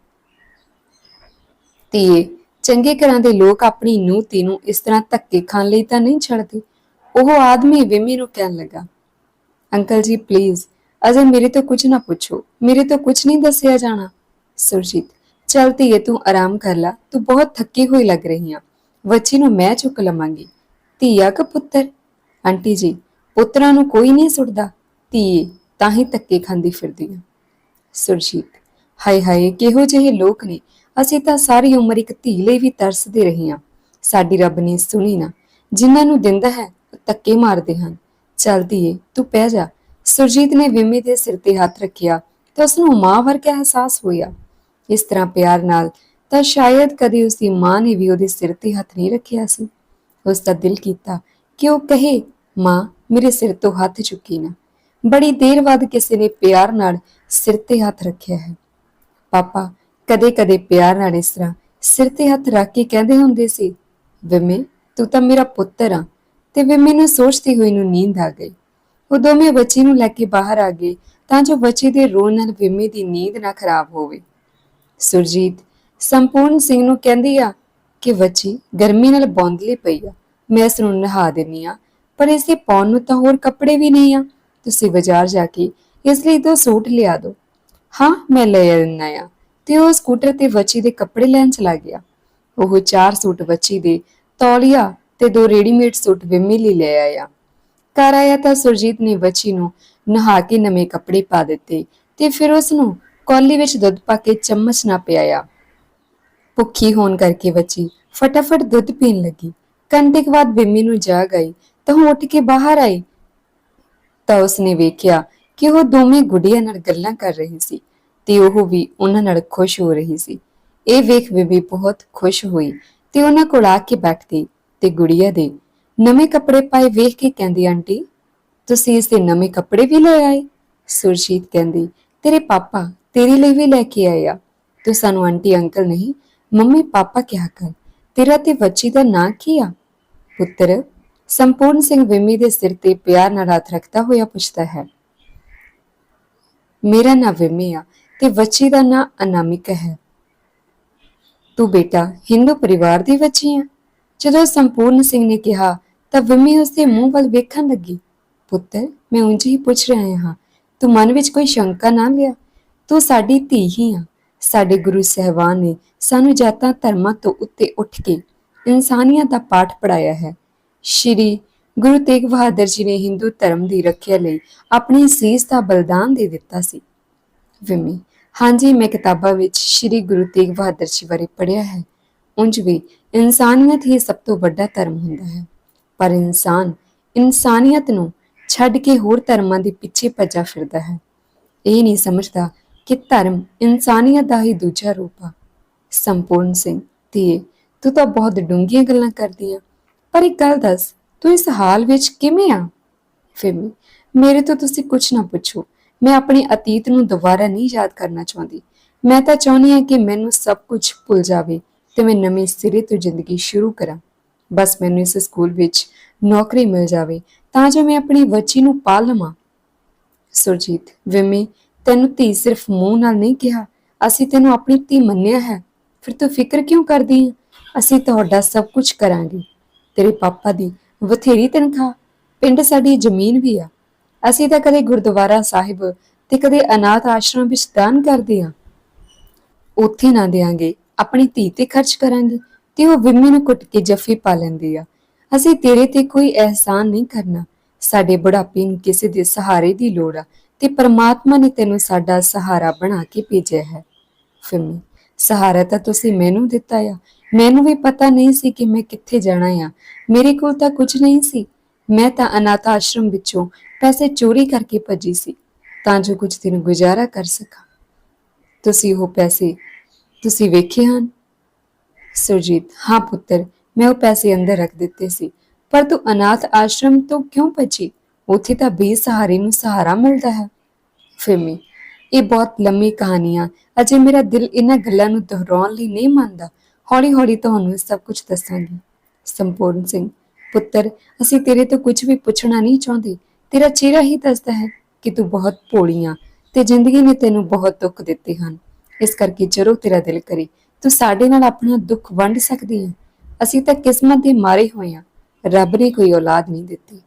S1: ਧੀਏ, ਚੰਗੇ ਘਰਾਂ ਦੇ ਲੋਕ ਆਪਣੀ ਨੂੰ ਧੀ ਨੂੰ ਇਸ ਤਰ੍ਹਾਂ ਧੱਕੇ ਖਾਣ ਲਈ ਤਾਂ ਨਹੀਂ ਛੱਡਦੇ। ਉਹ ਆਦਮੀ ਵਿਮੀ ਨੂੰ ਕਹਿਣ ਲੱਗਾ, ਅੰਕਲ ਜੀ ਪਲੀਜ਼ ਅਜੇ ਮੇਰੇ ਤੋਂ ਕੁਝ ਨਾ ਪੁੱਛੋ, ਮੇਰੇ ਤੋਂ ਕੁਝ ਨਹੀਂ ਦੱਸਿਆ ਜਾਣਾ। ਸੁਰਜੀਤ ਚੱਲ ਧੀਏ, ਤੂੰ ਆਰਾਮ ਕਰ ਲੈ। ਤੂੰ ਬਹੁਤ ਥੱਕੀ ਹੋਈ ਲੱਗ ਰਹੀ ਆ। ਬੱਚੀ ਨੂੰ ਮੈਂ ਚੁੱਕ ਲਵਾਂਗੀ। ਧੀਆ ਕ ਪੁੱਤਰ? ਆਂਟੀ ਜੀ, ਪੁੱਤਰਾਂ ਨੂੰ ਕੋਈ ਨਹੀਂ ਸੁੱਟਦਾ। ਧੀਏ, ਤਾਂ ਹੀ ਧੱਕੇ ਖਾਂਦੀ ਫਿਰਦੀ ਆ। ਸੁਰਜੀਤ, ਹਾਏ ਹਾਏ, ਕਿਹੋ ਜਿਹੇ ਲੋਕ ਨੇ। ਅਸੀਂ ਤਾਂ ਸਾਰੀ ਉਮਰ ਇੱਕ ਧੀ ਲਈ ਵੀ ਤਰਸਦੇ ਰਹੇ ਹਾਂ ਸਾਡੀ ਰੱਬ ਨੇ ਸੁਣੀ ਨਾ। ਜਿਨ੍ਹਾਂ ਨੂੰ ਦਿੰਦਾ ਹੈ, ਉਹ ਧੱਕੇ ਮਾਰਦੇ ਹਨ। ਚਲਦੀ ਏ ਤੂੰ ਪੈ ਜਾ। ਸੁਰਜੀਤ ਨੇ ਵਿਮੀ ਦੇ ਸਿਰ ਤੇ ਹੱਥ ਰੱਖਿਆ ਤੇ ਉਸ ਨੂੰ ਮਾਂ ਵਰਗਾ ਅਹਿਸਾਸ ਹੋਇਆ। ਇਸ ਤਰ੍ਹਾਂ ਪਿਆਰ ਨਾਲ, ਤਾਂ ਸ਼ਾਇਦ ਕਦੇ ਉਸ ਦੀ ਮਾਂ ਨੇ ਵੀ ਉਹਦੇ ਸਿਰ ਤੇ ਹੱਥ ਨਹੀਂ ਰੱਖਿਆ ਸੀ। ਉਸ ਦਾ ਦਿਲ ਕੀਤਾ ਕਿ ਉਹ ਕਹੇ, ਮਾਂ, ਮੇਰੇ ਸਿਰ ਤੋਂ ਹੱਥ ਚੁੱਕੀ ਨਾ। ਬੜੀ ਦੇਰ ਬਾਅਦ ਕਿਸੇ ਨੇ ਪਿਆਰ ਨਾਲ ਸਿਰ ਤੇ ਹੱਥ ਰੱਖਿਆ ਹੈ। ਪਾਪਾ, ਕਦੇ-ਕਦੇ ਪਿਆਰ ਨਾਲ ਇਸ ਤਰ੍ਹਾਂ ਸਿਰ ਤੇ ਹੱਥ ਰੱਖ ਕੇ ਕਹਿੰਦੇ ਹੁੰਦੇ ਸੀ, ਵਿਮੇ, ਤੂੰ ਤਾਂ ਮੇਰਾ ਪੁੱਤਰ ਆ ਤੇ ਵਿਮੇ ਨੂੰ ਸੋਚਦੀ ਹੋਈ ਨੂੰ ਨੀਂਦ ਆ ਗਈ। ਉਹ ਦੋਵੇਂ ਬੱਚੇ ਨੂੰ ਲੈ ਕੇ ਬਾਹਰ ਆ ਗਏ ਤਾਂ ਜੋ ਬੱਚੇ ਦੇ ਰੋਣ ਨਾਲ ਵਿਮੇ ਦੀ ਨੀਂਦ ਨਾ ਖਰਾਬ ਹੋਵੇ। ਸੁਰਜੀਤ ਸੰਪੂਰਨ ਸਿੰਘ ਨੂੰ ਕਹਿੰਦੀ ਆ ਕਿ ਬੱਚੀ ਗਰਮੀ ਨਾਲ ਬੌਂਦਲੀ ਪਈ ਆ। ਮੈਂ ਇਸ ਨੂੰ ਨਹਾ ਦਿੰਨੀ ਆ, ਪਰ ਇਸ ਪਾਉਣ ਨੂੰ ਤਾਂ ਹੋਰ ਕੱਪੜੇ ਵੀ ਨਹੀਂ ਆ। ਤੁਸੀਂ ਬਾਜ਼ਾਰ ਜਾ ਕੇ ਇਸ ਲਈ ਦੋ ਸੂਟ ਲਿਆ ਦਿਓ। ਹਾਂ, ਮੈਂ ਲੈ ਆਉਣਾ ਆ। ਤੇ ਉਹ ਸਕੂਟਰ ਤੇ ਬੱਚੀ ਦੇ ਕੱਪੜੇ ਲੈਣ ਚਲਾ ਗਿਆ। ਉਹ ਚਾਰ ਸੂਟ ਬੱਚੀ ਦੇ, ਤੌਲੀਆ ਤੇ ਦੋ ਰੈਡੀਮੇਡ ਸੂਟ ਵਿਮੀ ਲਈ ਲੈ ਆਇਆ। ਘਰ ਆਇਆ ਤਾਂ ਸੁਰਜੀਤ ਨੇ ਬੱਚੀ ਨੂੰ ਨਹਾ ਕੇ ਨਵੇਂ ਕੱਪੜੇ ਪਾ ਦਿੱਤੇ ਤੇ ਫਿਰ ਉਸ ਨੂੰ ਕੌਲੀ ਵਿੱਚ ਦੁੱਧ ਪਾ ਕੇ ਚਮਚ ਨਾ ਪਿਆਇਆ। ਭੁੱਖੀ ਹੋਣ ਕਰਕੇ ਬੱਚੀ ਫਟਾਫਟ ਦੁੱਧ ਪੀਣ ਲੱਗੀ। ਘੰਟੇ ਕੁ ਬਾਅਦ ਬਿੰਮੀ ਨੂੰ ਜਾਗ ਆਈ ਤਾਂ ਉਹ ਉੱਠ ਕੇ ਬਾਹਰ ਆਈ। ਤਾਂ ਉਸਨੇ ਵੇਖਿਆ ਕਿ ਉਹ ਦੋਵੇਂ ਗੁੱਡੀਆਂ ਨਾਲ ਗੱਲਾਂ ਕਰ ਰਹੀ ਸੀ ਤੇ ਉਹ ਵੀ ਉਹਨਾਂ ਨਾਲ ਖੁਸ਼ ਹੋ ਰਹੀ ਸੀ। ਇਹ ਵੇਖ ਬੀਬੀ ਬਹੁਤ ਖੁਸ਼ ਹੋਈ ਤੇ ਉਹਨਾਂ ਕੋਲ ਆ ਕੇ ਬੈਠ ਗਈ ਤੇ ਗੁੜੀਆ ਦੇ ਨਵੇਂ ਕੱਪੜੇ ਪਾਏ ਵੇਖ ਕੇ ਕਹਿੰਦੀ, ਆਂਟੀ, ਤੁਸੀਂ ਇਸ ਦੇ ਨਵੇਂ ਕੱਪੜੇ ਵੀ ਲੈ ਆਏ? ਸੁਰਜੀਤ ਕਹਿੰਦੀ, ਤੇਰੇ ਪਾਪਾ ਤੇਰੇ ਲਈ ਵੀ ਲੈ ਕੇ ਆਏ ਆ ਤੂੰ ਸਾਨੂੰ ਆਂਟੀ, ਅੰਕਲ ਨਹੀਂ, ਮੰਮੀ, ਪਾਪਾ ਕਿਹਾ ਕਰ। ਤੇਰਾ ਤੇ ਬੱਚੀ ਦਾ ਨਾਂ ਕੀ ਆ? ਪੁੱਤਰ, ਸੰਪੂਰਨ ਸਿੰਘ ਵਿਮੀ ਦੇ ਸਿਰ ਤੇ ਪਿਆਰ ਨਾਲ ਹੱਥ ਰੱਖਦਾ ਹੋਇਆ ਪੁੱਛਦਾ ਹੈ। ਮੇਰਾ ਨਾਂ ਵਿਮੀ ਆ ਤੇ ਬੱਚੀ ਦਾ ਨਾਂ ਅਨਾਮਿਕਾ ਹੈ। ਤੂੰ ਬੇਟਾ ਹਿੰਦੂ ਪਰਿਵਾਰ ਦੀ ਬੱਚੀ ਆ। ਜਦੋਂ ਸੰਪੂਰਨ ਸਿੰਘ ਨੇ ਕਿਹਾ, ਤਾਂ ਵਿਮੀ ਉਸਦੇ ਮੂੰਹ ਵੱਲ ਵੇਖਣ ਲੱਗੀ। ਪੁੱਤਰ, ਮੈਂ ਉਂਝ ਹੀ ਪੁੱਛ ਰਿਹਾ ਹਾਂ, ਤੂੰ ਮਨ ਵਿੱਚ ਕੋਈ ਸ਼ੰਕਾ ਨਾ ਲਿਆ? ਤੂੰ ਸਾਡੀ ਧੀ ਹੀ ਆ। ਸਾਡੇ ਗੁਰੂ ਸਹਿਬਾਨ ਨੇ ਸਾਨੂੰ ਜਾਤਾਂ ਧਰਮਾਂ ਤੋਂ ਉੱਤੇ ਉੱਠ ਕੇ ਇਨਸਾਨੀਅਤ ਦਾ ਪਾਠ ਪੜਾਇਆ ਹੈ। ਸ਼੍ਰੀ ਗੁਰੂ ਤੇਗ ਬਹਾਦਰ ਜੀ ਨੇ ਹਿੰਦੂ ਧਰਮ ਦੀ ਰੱਖਿਆ ਲਈ ਆਪਣੀ ਸੀਸ ਦਾ ਬਲਿਦਾਨ ਦੇ ਦਿੱਤਾ ਸੀ। ਵਿਮੀ, ਹਾਂਜੀ, ਮੈਂ ਕਿਤਾਬਾਂ ਵਿੱਚ ਸ਼੍ਰੀ ਗੁਰੂ ਤੇਗ ਬਹਾਦਰ ਜੀ ਬਾਰੇ ਪੜ੍ਹਿਆ ਹੈ। ਉਂਝ ਵੀ ਇਨਸਾਨੀਅਤ ਹੀ ਸਭ ਤੋਂ ਵੱਡਾ ਧਰਮ ਹੁੰਦਾ ਹੈ। ਪਰ ਇਨਸਾਨ ਇਨਸਾਨੀਅਤ ਨੂੰ ਛੱਡ ਕੇ ਹੋਰ ਧਰਮਾਂ ਦੇ ਪਿੱਛੇ ਭੱਜਾ ਫਿਰਦਾ ਹੈ। ਇਹ ਨਹੀਂ ਸਮਝਦਾ ਕਿ ਧਰਮ ਇਨਸਾਨੀਅਤ ਦਾ ਹੀ ਦੂਜਾ ਰੂਪ ਆ ਸੰਪੂਰਨ ਸਿੰਘ ਧੀਏ ਤੂੰ ਤਾਂ ਬਹੁਤ ਡੂੰਘੀਆਂ ਗੱਲਾਂ ਕਰਦੀ ਆ ਪਰ ਇੱਕ ਗੱਲ ਦੱਸ ਤੂੰ ਇਸ ਹਾਲ ਵਿੱਚ ਕਿਵੇਂ ਆ ਫਿਮੀ ਮੇਰੇ ਤੋਂ ਤੁਸੀਂ ਕੁਝ ਨਾ ਪੁੱਛੋ ਮੈਂ ਆਪਣੇ ਅਤੀਤ ਨੂੰ ਦੁਬਾਰਾ ਨਹੀਂ ਯਾਦ ਕਰਨਾ ਚਾਹੁੰਦੀ ਮੈਂ ਤਾਂ ਚਾਹੁੰਦੀ ਹਾਂ ਕਿ ਮੈਨੂੰ ਸਭ ਕੁਝ ਭੁੱਲ ਜਾਵੇ ਤੇ ਮੈਂ ਨਵੇਂ ਸਿਰੇ ਤੋਂ ਜ਼ਿੰਦਗੀ ਸ਼ੁਰੂ ਕਰਾਂ ਬਸ ਮੈਨੂੰ ਇਸ ਸਕੂਲ ਵਿੱਚ ਨੌਕਰੀ ਮਿਲ ਜਾਵੇ ਤਾਂ ਜੋ ਮੈਂ ਆਪਣੀ ਬੱਚੀ ਨੂੰ ਪਾਲ ਲਵਾਂ ਸੁਰਜੀਤ ਵਿਮੀ ਤੈਨੂੰ ਧੀ ਸਿਰਫ ਮੂੰਹ ਨਾਲ ਨਹੀਂ ਕਿਹਾ। ਅਸੀਂ ਤੈਨੂੰ ਆਪਣੀ ਧੀ ਮੰਨਿਆ ਹੈ। ਫਿਰ ਤੂੰ ਫਿਕਰ ਕਿਉਂ ਕਰਦੀ ਹੈ ਅਸੀਂ ਤੁਹਾਡਾ ਸਭ ਕੁਝ ਕਰਾਂਗੇ। ਤੇਰੇ ਪਾਪਾ ਦੀ ਬਥੇਰੀ ਤਨਖਾਹ। ਪਿੰਡ ਸਾਡੀ ਜ਼ਮੀਨ ਵੀ ਆ। ਅਸੀਂ ਤਾਂ ਕਦੇ ਗੁਰਦੁਆਰਾ ਸਾਹਿਬ ਤੇ ਕਦੇ ਅਨਾਥ ਆਸ਼ਰਮ ਵਿੱਚ ਦਾਨ ਕਰਦੇ ਆ। ਉੱਥੇ ਨਾ ਦੇਾਂਗੇ ਆਪਣੀ ਧੀ ਤੇ ਖਰਚ ਕਰਾਂਗੇ ਤੇ ਉਹ ਵਿਮੀ ਨੂੰ ਕੁੱਟ ਕੇ ਜੱਫੀ ਪਾ ਲੈਂਦੀ ਆ। ਅਸੀਂ ਤੇਰੇ ਤੇ ਕੋਈ ਅਹਿਸਾਨ ਨਹੀਂ ਕਰਨਾ। ਸਾਡੇ ਬੁਢਾਪੇ ਨੂੰ ਕਿਸੇ ਦੇ ਸਹਾਰੇ ਦੀ ਲੋੜ ਆ। ਤੇ ਪਰਮਾਤਮਾ ਨੇ ਤੈਨੂੰ ਸਾਡਾ ਸਹਾਰਾ ਬਣਾ ਕੇ ਭੇਜਿਆ ਹੈ। ਫਿਮੀ, ਸਹਾਰਾ ਤਾਂ ਤੁਸੀਂ ਮੈਨੂੰ ਦਿੱਤਾ ਆ। ਮੈਨੂੰ ਵੀ ਪਤਾ ਨਹੀਂ ਸੀ ਕਿ ਮੈਂ ਕਿੱਥੇ ਜਾਣਾ ਆ। ਮੇਰੇ ਕੋਲ ਤਾਂ ਕੁਝ ਨਹੀਂ ਸੀ। ਮੈਂ ਤਾਂ ਅਨਾਥ ਆਸ਼ਰਮ ਵਿੱਚੋਂ ਪੈਸੇ ਚੋਰੀ ਕਰਕੇ ਭੱਜੀ ਸੀ। ਤਾਂ ਜੋ ਕੁਝ ਦਿਨ ਗੁਜ਼ਾਰਾ ਕਰ ਸਕਾਂ। ਤੁਸੀਂ ਉਹ ਪੈਸੇ ਤੁਸੀਂ ਵੇਖੇ ਹਨ? ਸੁਰਜੀਤ, ਹਾਂ ਪੁੱਤਰ, ਮੈਂ ਉਹ ਪੈਸੇ ਅੰਦਰ ਰੱਖ ਦਿੱਤੇ ਸੀ। ਪਰ ਤੂੰ ਅਨਾਥ ਆਸ਼ਰਮ ਤੋਂ ਕਿਉਂ ਭੱਜੀ? ਉੱਥੇ ਤਾਂ ਬੇਸਹਾਰੇ ਨੂੰ ਸਹਾਰਾ ਮਿਲਦਾ ਹੈ। ਫਿਰਮੀ, ਇਹ ਬਹੁਤ ਲੰਮੀ ਕਹਾਣੀਆਂ। ਅਜੇ ਮੇਰਾ ਦਿਲ ਇਹਨਾਂ ਗੱਲਾਂ ਨੂੰ ਦੁਹਰਾਉਣ ਲਈ ਨਹੀਂ ਮੰਨਦਾ। ਹੌਲੀ ਹੌਲੀ ਤੁਹਾਨੂੰ ਸਭ ਕੁਝ ਦੱਸਾਂਗੀ। ਸੰਪੂਰਨ ਸਿੰਘ, ਪੁੱਤਰ, ਅਸੀਂ ਤੇਰੇ ਤੋਂ ਕੁਝ ਵੀ ਪੁੱਛਣਾ ਨਹੀਂ ਚਾਹੁੰਦੇ। ਤੇਰਾ ਚਿਹਰਾ ਹੀ ਦੱਸਦਾ ਹੈ ਕਿ ਤੂੰ ਬਹੁਤ ਭੋਲੀਆਂ ਤੇ ਜ਼ਿੰਦਗੀ ਨੇ ਤੈਨੂੰ ਬਹੁਤ ਦੁੱਖ ਦਿੱਤੇ ਹਨ। ਇਸ ਕਰਕੇ ਜਦੋਂ ਤੇਰਾ ਦਿਲ ਕਰੇ। ਤੂੰ ਸਾਡੇ ਨਾਲ ਆਪਣਾ ਦੁੱਖ ਵੰਡ ਸਕਦੀ ਹੈ ਅਸੀਂ ਤਾਂ ਕਿਸਮਤ ਦੇ ਮਾਰੇ ਹੋਏ ਹਾਂ ਰੱਬ ਨੇ ਕੋਈ ਔਲਾਦ ਨਹੀਂ ਦਿੱਤੀ।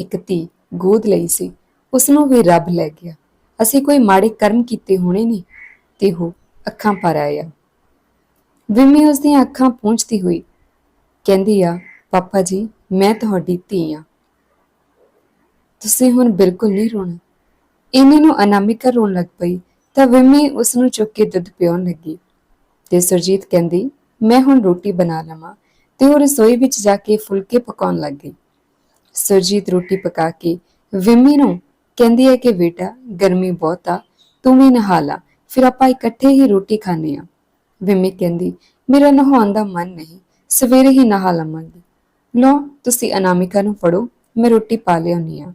S1: ਇੱਕ ਧੀ ਗੋਦ ਲਈ ਸੀ। ਉਸ ਨੂੰ ਵੀ ਰੱਬ ਲੈ ਗਿਆ। ਅਸੀਂ ਕੋਈ ਮਾੜੇ ਕਰਮ ਕੀਤੇ ਹੋਣੇ ਨਹੀਂ, ਤੇ ਉਹ ਅੱਖਾਂ ਪਰ ਆਇਆ। ਵਿਮੀ ਉਸ ਦੀਆਂ ਅੱਖਾਂ ਪੂੰਝਦੀ ਹੋਈ ਕਹਿੰਦੀ ਆ, ਪਾਪਾ ਜੀ, ਮੈਂ ਤੁਹਾਡੀ ਧੀ ਆ। ਤੁਸੀਂ ਹੁਣ ਬਿਲਕੁਲ ਨਹੀਂ ਰੋਣਾ। ਇੰਨੇ ਨੂੰ ਅਨਾਮਿਕਾ ਰੋਣ ਲੱਗ ਪਈ, ਤਾਂ ਵਿਮੀ ਉਸ ਨੂੰ ਚੁੱਕ ਕੇ ਦੁੱਧ ਪਿਉਣ ਲੱਗੀ। ਤੇ ਸੁਰਜੀਤ ਕਹਿੰਦੀ, ਮੈਂ ਹੁਣ ਰੋਟੀ ਬਣਾ ਲਵਾਂ। ਤੇ ਉਹ ਰਸੋਈ ਵਿੱਚ ਜਾ ਕੇ ਫੁਲਕੇ ਪਕਾਉਣ ਲੱਗ ਗਈ। ਸੁਰਜੀਤ ਰੋਟੀ ਪਕਾ ਕੇ ਵਿਮੀ ਨੂੰ ਕਹਿੰਦੀ ਹੈ ਕਿ ਬੇਟਾ, ਗਰਮੀ ਬਹੁਤ ਆ, ਤੂੰ ਵੀ ਨਹਾ ਲਾ, ਫਿਰ ਆਪਾਂ ਇਕੱਠੇ ਹੀ ਰੋਟੀ ਖਾਣੇ ਆ ਵਿਮੀ ਕਹਿੰਦੀ, ਮੇਰਾ ਨਹਾਉਣ ਦਾ ਮਨ ਨਹੀਂ, ਸਵੇਰੇ ਹੀ ਨਹਾ ਲਵਾਂਗੀ। ਲੋ ਤੁਸੀਂ ਅਨਾਮਿਕਾ ਨੂੰ ਫੜੋ, ਮੈਂ ਰੋਟੀ ਪਾ ਲਿਆਉਣੀ ਆ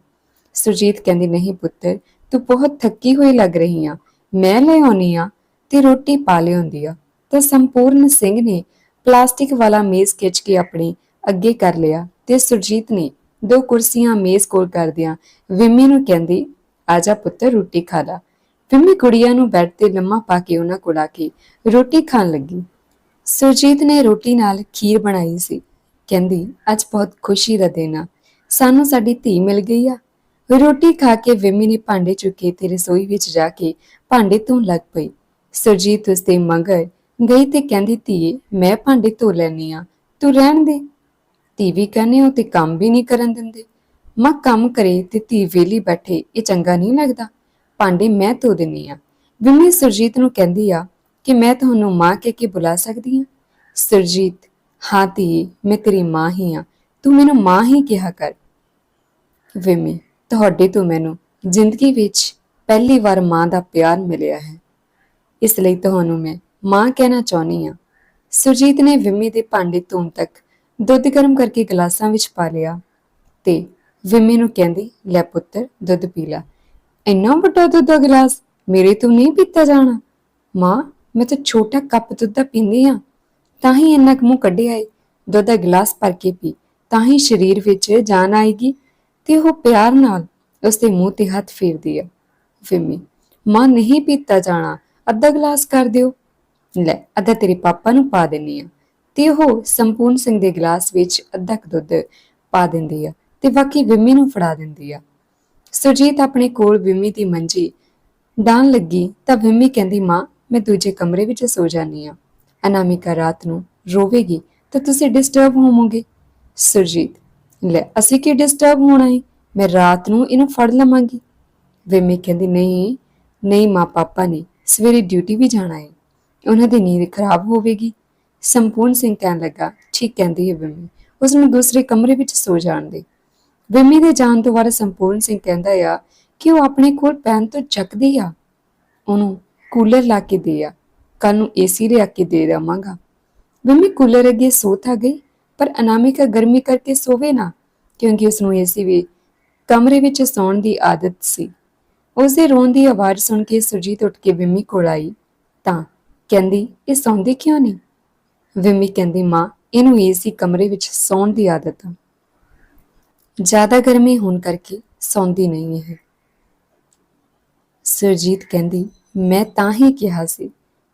S1: ਸੁਰਜੀਤ ਕਹਿੰਦੀ, ਨਹੀਂ ਪੁੱਤਰ ਤੂੰ ਬਹੁਤ ਥੱਕੀ ਹੋਈ ਲੱਗ ਰਹੀ ਆ, ਮੈਂ ਲੈ ਆਉਣੀ ਆ ਤੇ ਰੋਟੀ ਪਾ ਲਿਆਉਂਦੀ ਆ। ਤਾਂ ਸੰਪੂਰਨ ਸਿੰਘ ਨੇ ਪਲਾਸਟਿਕ ਵਾਲਾ ਮੇਜ਼ ਖਿੱਚ ਕੇ ਆਪਣੇ ਅੱਗੇ ਕਰ ਲਿਆ ਤੇ ਸੁਰਜੀਤ ਨੇ ਦੋ ਕੁਰਸੀਆਂ ਮੇਜ਼ ਕੋਲ ਕਰਦਿਆਂ ਵਿਮੀ ਨੂੰ ਕਹਿੰਦੀ ਆਜਾ ਪੁੱਤਰ ਰੋਟੀ ਖਾ ਲਾ। ਵਿਮੀ ਕੁੜੀਆਂ ਨੂੰ ਬੈੱਡ ਤੇ ਲੰਮਾ ਪਾ ਕੇ ਉਹਨਾਂ ਕੋਲ ਆ ਕੇ ਰੋਟੀ ਖਾਣ ਲੱਗੀ। ਸੁਰਜੀਤ ਨੇ ਰੋਟੀ ਨਾਲ ਖੀਰ ਬਣਾਈ ਸੀ। ਕਹਿੰਦੀ, ਅੱਜ ਬਹੁਤ ਖੁਸ਼ੀ ਦਾ ਦਿਨ ਆ। ਸਾਨੂੰ ਸਾਡੀ ਧੀ ਮਿਲ ਗਈ ਆ। ਰੋਟੀ ਖਾ ਕੇ ਵਿਮੀ ਨੇ ਭਾਂਡੇ ਚੁੱਕੇ ਤੇ ਰਸੋਈ ਵਿੱਚ ਜਾ ਕੇ ਭਾਂਡੇ ਧੋਣ ਲੱਗ ਪਈ। ਸੁਰਜੀਤ ਉਸ ਦੇ ਮਗਰ ਗਈ ਤੇ ਕਹਿੰਦੀ, ਧੀਏ, ਮੈਂ ਭਾਂਡੇ ਧੋ ਲੈਣੀ ਆ ਤੂੰ ਰਹਿਣ ਦੇ। ਧੀ ਵੀ ਕਹਿੰਦੇ ਹੋ ਤੇ ਕੰਮ ਵੀ ਨਹੀਂ ਕਰਨ ਦਿੰਦੇ। ਮਾਂ ਕੰਮ ਕਰੇ ਤੇ ਧੀ ਵੇਲੀ ਬੈਠੇ, ਇਹ ਚੰਗਾ ਨਹੀਂ ਲੱਗਦਾ। ਭਾਂਡੇ ਮੈਂ ਧੋ ਦਿੰਨੀ ਆ ਵਿਮੀ ਸੁਰਜੀਤ ਨੂੰ ਕਹਿੰਦੀ ਆ ਕਿ ਮੈਂ ਤੁਹਾਨੂੰ ਮਾਂ ਕਹਿ ਕੇ ਬੁਲਾ ਸਕਦੀ ਹਾਂ। ਸੁਰਜੀਤ, ਹਾਂ ਧੀ, ਮੈਂ ਤੇਰੀ ਮਾਂ ਹੀ ਆ ਤੂੰ ਮੈਨੂੰ ਮਾਂ ਹੀ ਕਿਹਾ ਕਰ। ਵਿਮੀ ਤੁਹਾਡੇ ਤੋਂ ਮੈਨੂੰ ਜ਼ਿੰਦਗੀ ਵਿੱਚ ਪਹਿਲੀ ਵਾਰ ਮਾਂ ਦਾ ਪਿਆਰ ਮਿਲਿਆ ਹੈ। ਇਸ ਲਈ ਤੁਹਾਨੂੰ ਮੈਂ ਮਾਂ ਕਹਿਣਾ ਚਾਹੁੰਦੀ ਆ ਸੁਰਜੀਤ ਨੇ ਵਿਮੀ ਦੇ ਭਾਂਡੇ ਧੋਣ ਤੱਕ ਦੁੱਧ ਗਰਮ ਕਰਕੇ ਗਲਾਸਾਂ ਵਿੱਚ ਪਾ ਲਿਆ ਤੇ ਵਿਮੀ ਨੂੰ ਕਹਿੰਦੀ, ਲੈ ਪੁੱਤਰ ਦੁੱਧ ਪੀ ਲੈ। ਇੰਨਾ ਵੱਡਾ ਦੁੱਧ ਦਾ ਗਲਾਸ ਮੇਰੇ ਤੋਂ ਨਹੀਂ ਪੀਤਾ ਜਾਣਾ। ਮਾਂ, ਮੈਂ ਤਾਂ ਛੋਟਾ ਕੱਪ ਦੁੱਧ ਦਾ ਪੀਂਦੀ ਆ ਤਾਂ ਹੀ ਇੰਨਾ ਕੁ ਮੂੰਹ ਕੱਢਿਆ ਏ। ਦੁੱਧ ਦਾ ਗਲਾਸ ਭਰ ਕੇ ਪੀ। ਤਾਂ ਹੀ ਸਰੀਰ ਵਿੱਚ ਜਾਨ ਆਏਗੀ ਤੇ ਉਹ ਪਿਆਰ ਨਾਲ ਉਸਦੇ ਮੂੰਹ ਤੇ ਹੱਥ ਫੇਰਦੀ ਆ। ਵਿਮੀ, ਮਾਂ, ਨਹੀਂ ਪੀਤਾ ਜਾਣਾ। ਅੱਧਾ ਗਲਾਸ ਕਰ ਦਿਓ। ਲੈ, ਅੱਧਾ ਤੇਰੇ ਪਾਪਾ ਨੂੰ ਪਾ ਦੇਣੀ ਆ ਤੇ ਉਹ ਸੰਪੂਰਨ ਸਿੰਘ ਦੇ ਗਲਾਸ ਵਿੱਚ ਅੱਧਾ ਕੁ ਦੁੱਧ ਪਾ ਦਿੰਦੀ ਆ ਤੇ ਬਾਕੀ ਵਿਮੀ ਨੂੰ ਫੜਾ ਦਿੰਦੀ ਆ। ਸੁਰਜੀਤ ਆਪਣੇ ਕੋਲ ਵਿਮੀ ਦੀ ਮੰਜੀ ਡਾਣ ਲੱਗੀ ਤਾਂ ਵਿਮੀ ਕਹਿੰਦੀ, ਮਾਂ, ਮੈਂ ਦੂਜੇ ਕਮਰੇ ਵਿੱਚ ਸੋ ਜਾਨੀ ਆ ਅਨਾਮਿਕਾ ਰਾਤ ਨੂੰ ਰੋਵੇਗੀ ਤਾਂ ਤੁਸੀਂ ਡਿਸਟਰਬ ਹੋਵੋਗੇ। ਸੁਰਜੀਤ, ਲੈ, ਅਸੀਂ ਕੀ ਡਿਸਟਰਬ ਹੋਣਾ ਹੈ ਮੈਂ ਰਾਤ ਨੂੰ ਇਹਨੂੰ ਫੜ ਲਵਾਂਗੀ। ਵਿਮੀ ਕਹਿੰਦੀ, ਨਹੀਂ ਨਹੀਂ ਮਾਂ, ਪਾਪਾ ਨੇ ਸਵੇਰੇ ਡਿਊਟੀ ਵੀ ਜਾਣਾ ਹੈ ਉਹਨਾਂ ਦੀ ਨੀਂਦ ਖਰਾਬ ਹੋਵੇਗੀ। ਸੰਪੂਰਨ ਸਿੰਘ ਕਹਿਣ ਲੱਗਾ, ਠੀਕ ਕਹਿੰਦੀ ਹੈ ਬਿੰਮੀ ਉਸ ਨੂੰ ਦੂਸਰੇ ਕਮਰੇ ਵਿੱਚ ਸੋ ਜਾਣ ਦੇ। ਬਿੰਮੀ ਦੇ ਜਾਣ ਤੋਂ ਬਾਅਦ ਸੰਪੂਰਨ ਸਿੰਘ ਕਹਿੰਦਾ ਆ ਕਿ ਉਹ ਆਪਣੇ ਕੋਲ ਪੈਨ ਤੋਂ ਚੱਕਦੀ ਆ। ਉਹਨੂੰ ਕੂਲਰ ਲਾ ਕੇ ਦੇ ਆ। ਕੱਲ ਨੂੰ ਏਸੀ ਲਿਆ ਕੇ ਦੇ ਦੇਵਾਂਗਾ। ਬਿੰਮੀ ਕੂਲਰ ਅੱਗੇ ਸੋ ਤਾਂ ਗਈ, ਪਰ ਅਨਾਮਿਕਾ ਗਰਮੀ ਕਰਕੇ ਸੋਵੇ ਨਾ, ਕਿਉਂਕਿ ਉਸ ਨੂੰ ਏਸੀ ਵੀ ਕਮਰੇ ਵਿੱਚ ਸੌਣ ਦੀ ਆਦਤ ਸੀ। ਉਸ ਦੇ ਰੋਣ ਦੀ ਆਵਾਜ਼ ਸੁਣ ਕੇ ਸੁਰਜੀਤ ਉੱਠ ਕੇ ਬਿੰਮੀ ਕੋਲ ਆਈ। ਤਾਂ ਕਹਿੰਦੀ, ਇਹ ਸੌਂਦੀ ਕਿਉਂ ਨਹੀਂ? ਵਿਮੀ ਕਹਿੰਦੀ, ਮਾਂ, ਇਹਨੂੰ ਏਸੀ ਕਮਰੇ ਵਿੱਚ ਸੌਣ ਦੀ ਆਦਤ ਆ। ਜ਼ਿਆਦਾ ਗਰਮੀ ਹੋਣ ਕਰਕੇ ਸੌਂਦੀ ਨਹੀਂ ਹੈ ਸੁਰਜੀਤ ਕਹਿੰਦੀ, ਮੈਂ ਤਾਂ ਹੀ ਕਿਹਾ ਸੀ,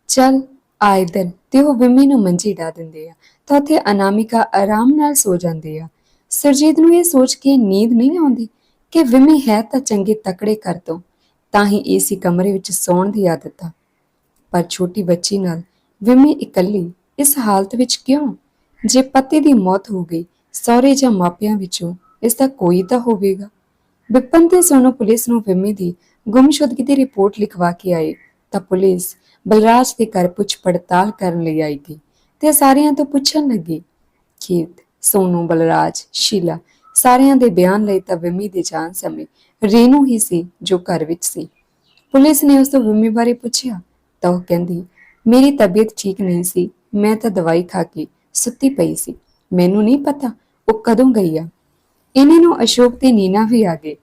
S1: ਚੱਲ ਆ ਇੱਧਰ, ਤੇ ਉਹ ਵਿਮੀ ਨੂੰ ਮੰਜੀ ਡਾ ਦਿੰਦੇ ਆ, ਤਾਂ ਉੱਥੇ ਅਨਾਮਿਕਾ ਆਰਾਮ ਨਾਲ ਸੋ ਜਾਂਦੀ ਆ। ਸੁਰਜੀਤ ਨੂੰ ਇਹ ਸੋਚ ਕੇ ਨੀਂਦ ਨਹੀਂ ਆਉਂਦੀ ਕਿ ਵਿਮੀ ਹੈ ਤਾਂ ਚੰਗੇ ਤਕੜੇ ਕਰ ਤੋਂ, ਤਾਂ ਹੀ ਏਸੀ ਕਮਰੇ ਵਿੱਚ ਸੌਣ ਦੀ ਆਦਤ ਆ। ਪਰ ਛੋਟੀ ਬੱਚੀ ਨਾਲ ਵਿਮੀ ਇਕੱਲੀ ਇਸ ਹਾਲਤ ਵਿੱਚ ਕਿਉਂ? ਜੇ ਪਤੀ ਦੀ ਮੌਤ ਹੋ ਗਈ, ਸਹੁਰੇ ਜਾਂ ਮਾਪਿਆਂ ਵਿੱਚੋਂ, ਇਸ ਦਾ ਕੋਈ ਤਾਂ ਹੋਵੇਗਾ। ਵਿਪਨ ਤੇ ਸੋਨੂ ਪੁਲਿਸ ਨੂੰ ਵਿਮੀ ਦੀ ਗੁੰਮਸ਼ੁਦਗੀ ਦੀ ਰਿਪੋਰਟ ਲਿਖਵਾ ਕੇ ਆਏ, ਤਾਂ ਪੁਲਿਸ ਬਲਰਾਜ ਦੇ ਘਰ ਪੁੱਛ ਪੜਤਾਲ ਕਰਨ ਲਈ ਆਈ ਗਈ ਤੇ ਸਾਰਿਆਂ ਤੋਂ ਪੁੱਛਣ ਲੱਗੀ ਕੀਰਤ ਸੋਨੂ, ਬਲਰਾਜ, ਸ਼ੀਲਾ, ਸਾਰਿਆਂ ਦੇ ਬਿਆਨ ਲਈ ਤਾਂ ਵਿਮੀ ਦੇ ਜਾਣ ਸਮੇਂ ਰੇਨੂ ਹੀ ਸੀ ਜੋ ਘਰ ਵਿੱਚ ਸੀ। ਪੁਲਿਸ ਨੇ ਉਸ ਤੋਂ ਵਿਮੀ ਬਾਰੇ ਪੁੱਛਿਆ, ਤਾਂ ਉਹ ਕਹਿੰਦੀ, ਮੇਰੀ ਤਬੀਅਤ ਠੀਕ ਨਹੀਂ ਸੀ ਮੈਂ ਤਾਂ ਦਵਾਈ ਖਾ ਕੇ ਸੁੱਤੀ ਪਈ ਸੀ। ਮੈਨੂੰ ਨਹੀਂ ਪਤਾ ਉਹ ਕਦੋਂ ਗਈ ਆ। ਇਹਨਾਂ ਨੂੰ ਅਸ਼ੋਕ ਤੇ ਨੀਨਾ ਵੀ ਆ ਗਏ।